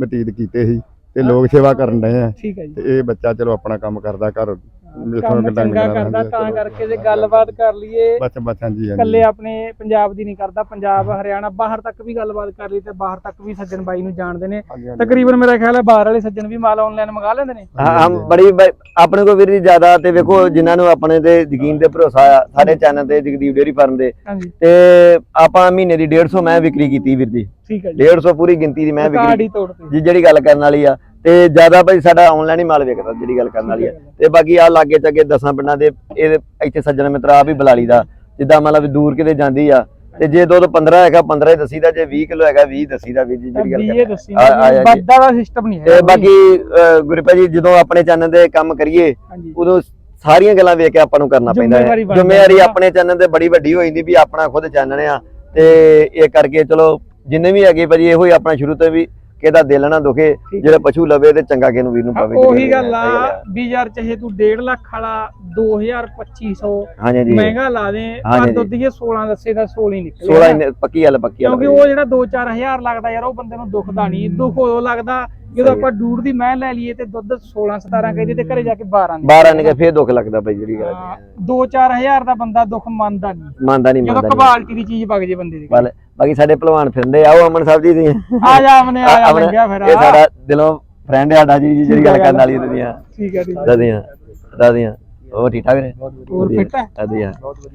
[SPEAKER 3] ਬਤੀਤ ਕੀਤੇ ਸੀ। ਤੇ ਲੋਕ ਸੇਵਾ ਕਰਨ ਡਏ ਆ।
[SPEAKER 1] ਠੀਕ ਹੈ ਜੀ।
[SPEAKER 3] ਤੇ ਇਹ ਬੱਚਾ ਚਲੋ ਆਪਣਾ ਕੰਮ ਕਰਦਾ ਘਰ ਵੇਖੋ
[SPEAKER 1] ਕੰਮ
[SPEAKER 3] ਕਿੱਦਾਂ
[SPEAKER 1] ਚੰਗਾ ਕਰਦਾ ਤਾਂ। ਕਰਕੇ ਜੇ ਗੱਲਬਾਤ ਕਰ ਲਈਏ
[SPEAKER 3] ਬਸ ਬਸ ਹਾਂਜੀ
[SPEAKER 1] ਇਕੱਲੇ ਆਪਣੇ ਪੰਜਾਬ ਦੀ ਨਹੀਂ ਕਰਦਾ ਪੰਜਾਬ ਹਰਿਆਣਾ ਬਾਹਰ ਤੱਕ ਵੀ ਗੱਲਬਾਤ ਕਰ ਲਈ ਤੇ ਬਾਹਰ ਤੱਕ ਵੀ ਸੱਜਣ ਬਾਈ ਨੂੰ ਜਾਣਦੇ ਨੇ। ਤਕਰੀਬਨ ਮੇਰਾ ਖਿਆਲ ਹੈ ਬਾਹਰ ਵਾਲੇ ਸੱਜਣ ਵੀ ਮਾਲ ਆਨਲਾਈਨ ਮੰਗਾ ਲੈਂਦੇ ਨੇ।
[SPEAKER 2] ਹਾਂ ਬੜੀ ਆਪਣੇ ਕੋਲ ਵੀਰ ਜੀ ਜ਼ਿਆਦਾ ਤੇ ਵੇਖੋ ਜਿਨ੍ਹਾਂ ਨੂੰ ਆਪਣੇ ਤੇ ਯਕੀਨ ਤੇ ਭਰੋਸਾ ਆ ਸਾਡੇ ਚੈਨਲ ਤੇ ਜਗਦੀਪ ਡੇਅਰੀ ਫਾਰਮ ਦੇ। ਤੇ ਆਪਾਂ ਮਹੀਨੇ ਦੀ 150 ਮੈਂ ਵਿਕਰੀ ਕੀਤੀ ਵੀਰ ਜੀ।
[SPEAKER 1] ਠੀਕ ਹੈ ਜੀ।
[SPEAKER 2] 150 ਪੂਰੀ ਗਿਣਤੀ ਦੀ ਮੈਂ ਵਿਕਰੀ ਜੀ ਜਿਹੜੀ ਗੱਲ ਕਰਨ ਵਾਲੀ ਆ। ਤੇ ਜ਼ਿਆਦਾ ਭਾਈ ਸਾਡਾ ਆਨਲਾਈਨ ਹੀ ਮਾਲ ਵਿਕਦਾ ਜਿਹੜੀ ਗੱਲ ਕਰਨ ਵਾਲੀ ਆ। ਤੇ ਬਾਕੀ ਆ ਲਾਗੇ ਚੱਗੇ ਦਸਾਂ ਪਿੰਡਾਂ ਦੇ ਇਹ ਇੱਥੇ ਸੱਜਣ ਮਿੱਤਰ ਆ ਵੀ ਬੁਲਾ ਲਈਦਾ ਜਿੱਦਾਂ ਮਤਲਬ ਵੀ ਦੂਰ ਕਿਤੇ ਜਾਂਦੀ ਆ। ਤੇ ਜੇ ਦੁੱਧ 15 ਹੈਗਾ 15 ਹੀ ਦੱਸੀਦਾ ਜੇ 20 ਕਿਲੋ ਹੈਗਾ 20 ਦੱਸੀਦਾ ਜੀ ਜਿਹੜੀ ਗੱਲ
[SPEAKER 1] ਵੀ
[SPEAKER 2] ਕਰ।
[SPEAKER 1] ਵੱਡਾ ਦਾ ਸਿਸਟਮ ਨਹੀਂ ਹੈ
[SPEAKER 2] ਤੇ ਬਾਕੀ ਗੁਰਪ੍ਰੀਤ ਜੀ ਜਦੋਂ ਆਪਣੇ ਚੈਨਲ ਤੇ ਕੰਮ ਕਰੀਏ ਉਦੋਂ ਸਾਰੀਆਂ ਗੱਲਾਂ ਵੇਖ ਕੇ ਆਪਾਂ ਨੂੰ ਕਰਨਾ ਪੈਂਦਾ ਹੈ।
[SPEAKER 1] ਜ਼ਿੰਮੇਵਾਰੀ ਹੈ।
[SPEAKER 2] ਆਪਣੇ ਚੈਨਲ ਤੇ ਬੜੀ ਵੱਡੀ ਹੋ ਜਾਂਦੀ ਵੀ ਆਪਣਾ ਖੁਦ ਚੈਨਲ ਆ। ਤੇ ਇਹ ਕਰਕੇ ਚਲੋ ਜਿੰਨੇ ਵੀ ਹੈਗੇ ਭਾਜੀ ਇਹੋ ਹੀ ਆਪਣਾ ਸ਼ੁਰੂ ਤੋਂ ਵੀ ਕਿਹਦਾ ਦਿਲ ਨਾ ਦੁਖੇ ਜਿਹੜਾ ਪਸ਼ੂ ਲਵੇ ਤੇ ਚੰਗਾ ਕਿਨੂੰ ਵੀਰ ਨੂੰ ਪਵੇ
[SPEAKER 1] ਉਹੀ ਗੱਲ ਆ ਵੀ ਯਾਰ ਚਾਹੇ ਤੂੰ 1.5 ਲੱਖ ਵਾਲਾ 2000 2500
[SPEAKER 2] ਹਾਂਜੀ ਜੀ।
[SPEAKER 1] ਮਹਿੰਗਾ ਲਾ ਦੇ ਪਰ। ਦੁੱਧ ਜੇ 16 ਦੱਸੇ ਦਾ 16 ਹੀ ਨਿਕਲੇ
[SPEAKER 2] 16 ਇੰਨੇ ਪੱਕੀ ਗੱਲ ਪੱਕੀ ਗੱਲ
[SPEAKER 1] ਕਿਉਂਕਿ ਉਹ ਜਿਹੜਾ 2-4000 ਲੱਗਦਾ ਯਾਰ ਉਹ ਬੰਦੇ ਨੂੰ ਦੁਖਦਾ ਨਹੀਂ। ਦੁੱਖ ਉਦੋਂ ਲੱਗਦਾ ਜਦੋਂ ਆਪਾਂ ਡੂੜ ਦੀ ਮਹਿ ਲੈ ਲਈਏ ਤੇ ਦੁੱਧ 16-17 ਕਹਿੰਦੇ ਤੇ ਘਰੇ ਜਾ ਕੇ 12 ਨਿਕਲੇ
[SPEAKER 2] 12 ਨਿਕਲ ਫੇਰ ਦੁੱਖ ਲੱਗਦਾ ਭਾਈ ਜਿਹੜੀ ਗੱਲ
[SPEAKER 1] ਹਾਂ, 2-4000 ਦਾ ਬੰਦਾ ਦੁੱਖ ਮੰਨਦਾ ਨਹੀਂ।
[SPEAKER 2] ਮੰਨਦਾ ਨਹੀਂ
[SPEAKER 1] ਜਦੋਂ
[SPEAKER 2] ਮੰਨਦਾ ਨਹੀਂ।
[SPEAKER 1] ਕੁਆਲਿਟੀ ਦੀ ਚੀਜ਼ ਵਗ ਜੇ ਬੰਦੇ ਦੀ।
[SPEAKER 2] ਬਲ- ਬਾਕੀ ਸਾਡੇ ਪਹਿਲਵਾਨ ਫਿਰਦੇ ਆਓ ਅਮਨ ਸਾਹਿਬ ਜੀ ਦੀ
[SPEAKER 1] ਆ ਜਾ ਮਨੇ ਆ ਜਾ
[SPEAKER 2] ਅਮਨ,
[SPEAKER 1] ਲੰਘਿਆ ਫਿਰ
[SPEAKER 2] ਇਹ। ਸਾਡਾ ਦਿਲੋਂ ਫਰੈਂਡ ਹੈ ਸਾਡਾ ਜੀ ਜਿਹੜੀ ਗੱਲ ਕਰਨ ਵਾਲੀ ਦੁਨੀਆ
[SPEAKER 1] ਠੀਕ ਹੈ ਹੈ।
[SPEAKER 2] ਦਾਦੀਆਂ ਦਾਦੀਆਂ। ਉਹ ਠੀਕ ਠਾਕ ਨੇ?
[SPEAKER 1] ਹੋਰ ਫਿੱਟ ਹੈ?
[SPEAKER 2] ਦਾਦੀਆਂ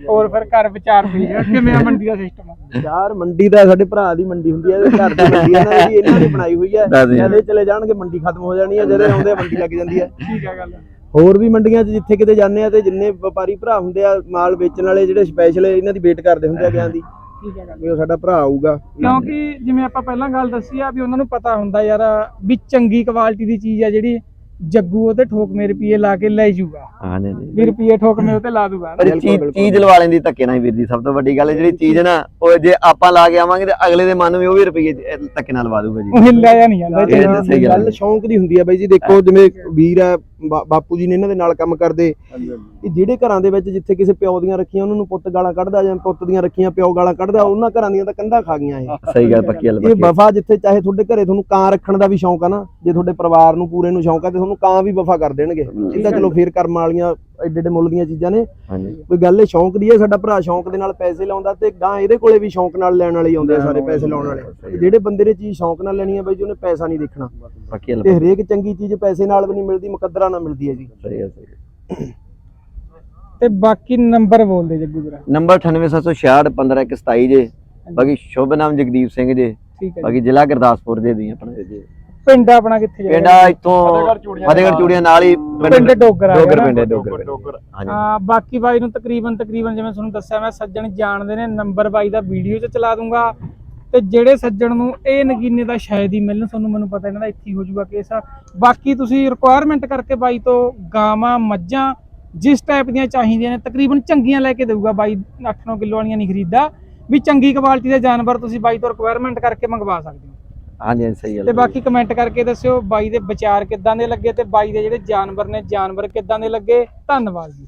[SPEAKER 1] ਹੋਰ ਫਿਰ ਘਰ ਵਿਚਾਰ ਪਈ ਜਾ ਕਿਵੇਂ ਆ ਮੰਡੀ ਦਾ ਸਿਸਟਮ
[SPEAKER 4] ਯਾਰ ਮੰਡੀ ਦਾ ਸਾਡੇ ਭਰਾ ਦੀ ਮੰਡੀ ਹੁੰਦੀ ਹੈ ਇਹਦੇ ਘਰ ਦੀ ਮੰਡੀ ਹੈ ਨਾ ਜੀ ਇਹਨਾਂ ਨੇ ਬਣਾਈ ਹੋਈ ਹੈ। ਜਦੇ ਚਲੇ ਜਾਣਗੇ ਮੰਡੀ ਖਤਮ ਹੋ ਜਾਣੀ ਹੈ ਜਦੋਂ ਆਉਂਦੇ ਮੰਡੀ ਲੱਗ ਜਾਂਦੀ ਹੈ
[SPEAKER 1] ਠੀਕ ਹੈ ਗੱਲ।
[SPEAKER 4] ਹੋਰ ਵੀ ਮੰਡੀਆਂ 'ਚ ਜਿੱਥੇ ਕਿਤੇ ਜਾਂਦੇ ਆ ਤੇ ਜਿੰਨੇ ਵਪਾਰੀ ਭਰਾ ਹੁੰਦੇ ਆ ਮਾਲ ਵੇਚਣ ਵਾਲੇ ਜਿਹੜੇ ਸਪੈਸ਼ਲ ਇਹਨਾਂ ਦੀ ਵੇਟ ਕਰਦੇ ਹੁੰਦੇ ਆ ਗਿਆਂ ਦੀ।
[SPEAKER 1] ਠੀਕ ਹੈ ਗੱਲ।
[SPEAKER 4] ਵੀ ਉਹ ਸਾਡਾ ਭਰਾ ਆਊਗਾ।
[SPEAKER 1] ਕਿਉਂਕਿ ਜਿਵੇਂ ਆਪਾਂ ਪਹਿਲਾਂ ਗੱਲ ਦੱਸੀ ਆ ਵੀ ਉਹਨਾਂ ਨੂੰ ਪਤਾ ਹੁੰਦਾ ਯਾਰ ਵੀ ਚੰਗੀ ਕੁਆਲਿਟੀ ਦੀ ਚੀਜ਼ ਆ ਜਿਹੜੀ ਜੱਗੂ ਉਹਤੇ ਠੋਕਵੇਂ ਰੁਪਏ ਲਾ ਕੇ ਲੈ ਜਾਊਗਾ
[SPEAKER 2] ਹਾਂਜੀ ਜੀ
[SPEAKER 1] ਵੀ ਰੁਪਏ ਠੋਕਵੇਂ ਉਤੇ ਲਾ ਦੂਗਾ।
[SPEAKER 2] ਪਰ ਇਹ ਚੀਜ਼ ਚੀਜ਼ ਲਵਾ ਲੈਂਦੀ ਧੱਕੇ ਨਾਲ ਹੀ ਵੀਰ ਜੀ ਸਭ ਤੋਂ ਵੱਡੀ ਗੱਲ ਹੈ ਜਿਹੜੀ ਚੀਜ਼ ਨਾ ਉਹ ਜੇ ਆਪਾਂ ਲਾ ਕੇ ਆਵਾਂਗੇ ਤੇ ਅਗਲੇ ਦੇ ਮਨ ਨੂੰ ਵੀ ਉਹ ਵੀ ਰੁਪਏ ਧੱਕੇ ਨਾਲ ਲਵਾ ਦੂਗਾ ਜੀ।
[SPEAKER 1] ਉਹ ਹਿੱਲਿਆ ਜਾਂ ਨਹੀਂ ਜਾਂਦਾ
[SPEAKER 2] ਇਹ। ਤਾਂ ਗੱਲ
[SPEAKER 4] ਸ਼ੌਂਕ ਦੀ ਹੁੰਦੀ ਹੈ ਬਾਈ ਜੀ ਦੇਖੋ ਜਿਵੇਂ ਵੀਰ ਹੈ ਬਾ- ਬਾਪੂ ਜੀ ਨੇ ਇਹਨਾਂ ਦੇ ਨਾਲ ਕੰਮ ਕਰਦੇ। ਕਿ ਜਿਹੜੇ ਘਰਾਂ ਦੇ ਵਿੱਚ ਜਿੱਥੇ ਕਿਸੇ ਪਿਓ ਦੀਆਂ ਰੱਖੀਆਂ ਉਹਨਾਂ ਨੂੰ ਪੁੱਤ ਗਾਲਾਂ ਕੱਢਦਾ ਜਾਂ ਪੁੱਤ ਦੀਆਂ ਰੱਖੀਆਂ ਪਿਓ ਗਾਲਾਂ ਕੱਢਦਾ ਉਹਨਾਂ ਘਰਾਂ ਦੀਆਂ ਤਾਂ ਕੰਧਾਂ ਖਾ ਗਈਆਂ ਇਹ।
[SPEAKER 2] ਸਹੀ ਗੱਲ ਪੱਕੀ ਗੱਲ
[SPEAKER 4] ਇਹ ਵਫਾ ਜਿੱਥੇ ਚਾਹੇ ਤੁਹਾਡੇ ਘਰੇ ਤੁਹਾਨੂੰ ਕਾਂ ਰੱਖਣ ਦਾ ਵੀ ਸ਼ੌਂਕ ਆ ਨਾ ਜੇ ਤੁਹਾਡੇ ਪਰਿਵਾਰ ਨੂੰ ਪੂਰੇ ਨੂੰ ਸ਼ੌਂਕ ਆ ਤੇ ਤੁਹਾਨੂੰ ਕਾਂ ਵੀ ਵਫਾ ਕਰ ਦੇਣਗੇ। ਇਹ ਤਾਂ ਚਲੋ ਫੇਰ ਕਰਮ ਵਾਲੀਆਂ ਐਡੇ ਐਡੇ ਮੁੱਲ ਦੀਆਂ ਚੀਜ਼ਾਂ ਨੇ। ਕੋਈ ਗੱਲ ਇਹ ਸ਼ੌਂਕ ਦੀ ਹੈ ਸਾਡਾ ਭਰਾ ਸ਼ੌਂਕ ਦੇ ਨਾਲ ਪੈਸੇ ਲਾਉਂਦਾ ਤੇ ਗਾਂ ਇਹਦੇ ਕੋਲੇ ਵੀ ਸ਼ੌਂਕ ਨਾਲ ਲੈਣ ਵਾਲੇ ਆਉਂਦੇ ਆ ਸਾਰੇ ਪੈਸੇ ਲਾਉਣ ਵਾਲੇ। ਜਿਹੜੇ ਬੰਦੇ ਨੇ ਚੀਜ਼ ਸ਼ੌਂਕ ਨਾਲ ਲੈਣੀ ਹੈ ਬਾਈ ਜੀ ਉਹਨੇ ਪੈਸਾ ਨਹੀਂ ਦੇਖਣਾ। ਤੇ ਹਰੇਕ ਚੰਗੀ ਚੀਜ਼ ਪੈਸੇ ਨਾਲ ਵੀ ਨਹੀਂ ਮਿਲਦੀ ਮੁਕੱਦਰਾਂ ਨਾਲ ਮਿਲਦੀ ਹੈ ਜੀ।
[SPEAKER 2] ਸਹੀ ਸਹੀ।
[SPEAKER 1] ਤੇ ਬਾਕੀ ਨੰਬਰ ਬੋਲ ਦੇ ਜੱਗੂ ਵੀਰਾ
[SPEAKER 2] ਨੰਬਰ 98766 15127 ਜੇ। ਬਾਕੀ ਸ਼ੁਭ ਨਾਮ ਜਗਦੀਪ ਸਿੰਘ ਜੇ।
[SPEAKER 1] ਠੀਕ ਹੈ ਜੀ।
[SPEAKER 2] ਬਾਕੀ ਜ਼ਿਲ੍ਹਾ ਗੁਰਦਾਸਪੁਰ ਦੇ ਦੀ ਆਪਣੇ। ਜੀ
[SPEAKER 1] ਪਿੰਡ ਆਪਣਾ ਕਿੱਥੇ
[SPEAKER 2] ਪਿੰਡ ਆ ਇੱਥੋਂ ਫਤਿਹਗੜ੍ਹ ਚੂੜੀਆਂ ਨਾਲ ਹੀ
[SPEAKER 1] ਪਿੰਡ ਡੋਗਰ ਆ
[SPEAKER 2] ਡੋਗਰ ਪਿੰਡ। ਹੈ ਡੋਗਰ ਹਾਂਜੀ।
[SPEAKER 1] ਆ ਬਾਕੀ ਬਾਈ ਨੂੰ ਤਕਰੀਬਨ ਤਕਰੀਬਨ ਜਿਵੇਂ ਤੁਹਾਨੂੰ ਦੱਸਿਆ ਮੈਂ ਸੱਜਣ ਜਾਣਦੇ ਨੇ ਨੰਬਰ ਬਾਈ ਦਾ ਵੀਡੀਓ 'ਚ ਚਲਾ ਦੂੰਗਾ। ਤੇ ਜਿਹੜੇ ਸੱਜਣ ਨੂੰ ਇਹ ਨਗੀਨੇ ਦਾ ਸ਼ਾਇਦ ਹੀ ਮਿਲਣ ਤੁਹਾਨੂੰ ਮੈਨੂੰ ਪਤਾ ਇਹਨਾਂ ਦਾ ਇੱਥੇ ਹੀ ਹੋ ਜਾਊਗਾ ਕੇਸ ਬਾਕੀ ਤੁਸੀਂ ਰਿਕੁਆਇਰਮੈਂਟ ਕਰਕੇ ਬਾਈ ਤੋਂ ਗਾਵਾਂ ਮੱਝਾਂ ਜਿਸ ਟਾਈਪ ਦੀਆਂ ਚਾਹੀਦੀਆਂ ਨੇ ਤਕਰੀਬਨ ਚੰਗੀਆਂ ਲੈ ਕੇ ਦੇਊਗਾ ਬਾਈ 8-9 ਕਿਲੋ ਵਾਲੀਆਂ ਨਹੀਂ ਖਰੀਦਦਾ। ਵੀ ਚੰਗੀ ਕੁਆਲਿਟੀ ਦੇ ਜਾਨਵਰ ਤੁਸੀਂ ਬਾਈ ਤੋਂ ਰਿਕੁਆਇਰਮੈਂਟ ਕਰਕੇ ਮੰਗਵਾ ਸਕਦੇ ਹੋ।
[SPEAKER 2] ਹਾਂਜੀ ਹਾਂਜੀ, ਸਹੀ ਗੱਲ
[SPEAKER 1] ਤੇ
[SPEAKER 2] ਹੈ।
[SPEAKER 1] ਬਾਕੀ ਕਮੈਂਟ ਕਰਕੇ ਦੱਸਿਓ ਬਾਈ ਦੇ ਵਿਚਾਰ ਕਿੱਦਾਂ ਦੇ ਲੱਗੇ ਤੇ ਬਾਈ ਦੇ ਜਿਹੜੇ ਜਾਨਵਰ ਨੇ ਜਾਨਵਰ ਕਿੱਦਾਂ ਦੇ ਲੱਗੇ ਧੰਨਵਾਦ ਜੀ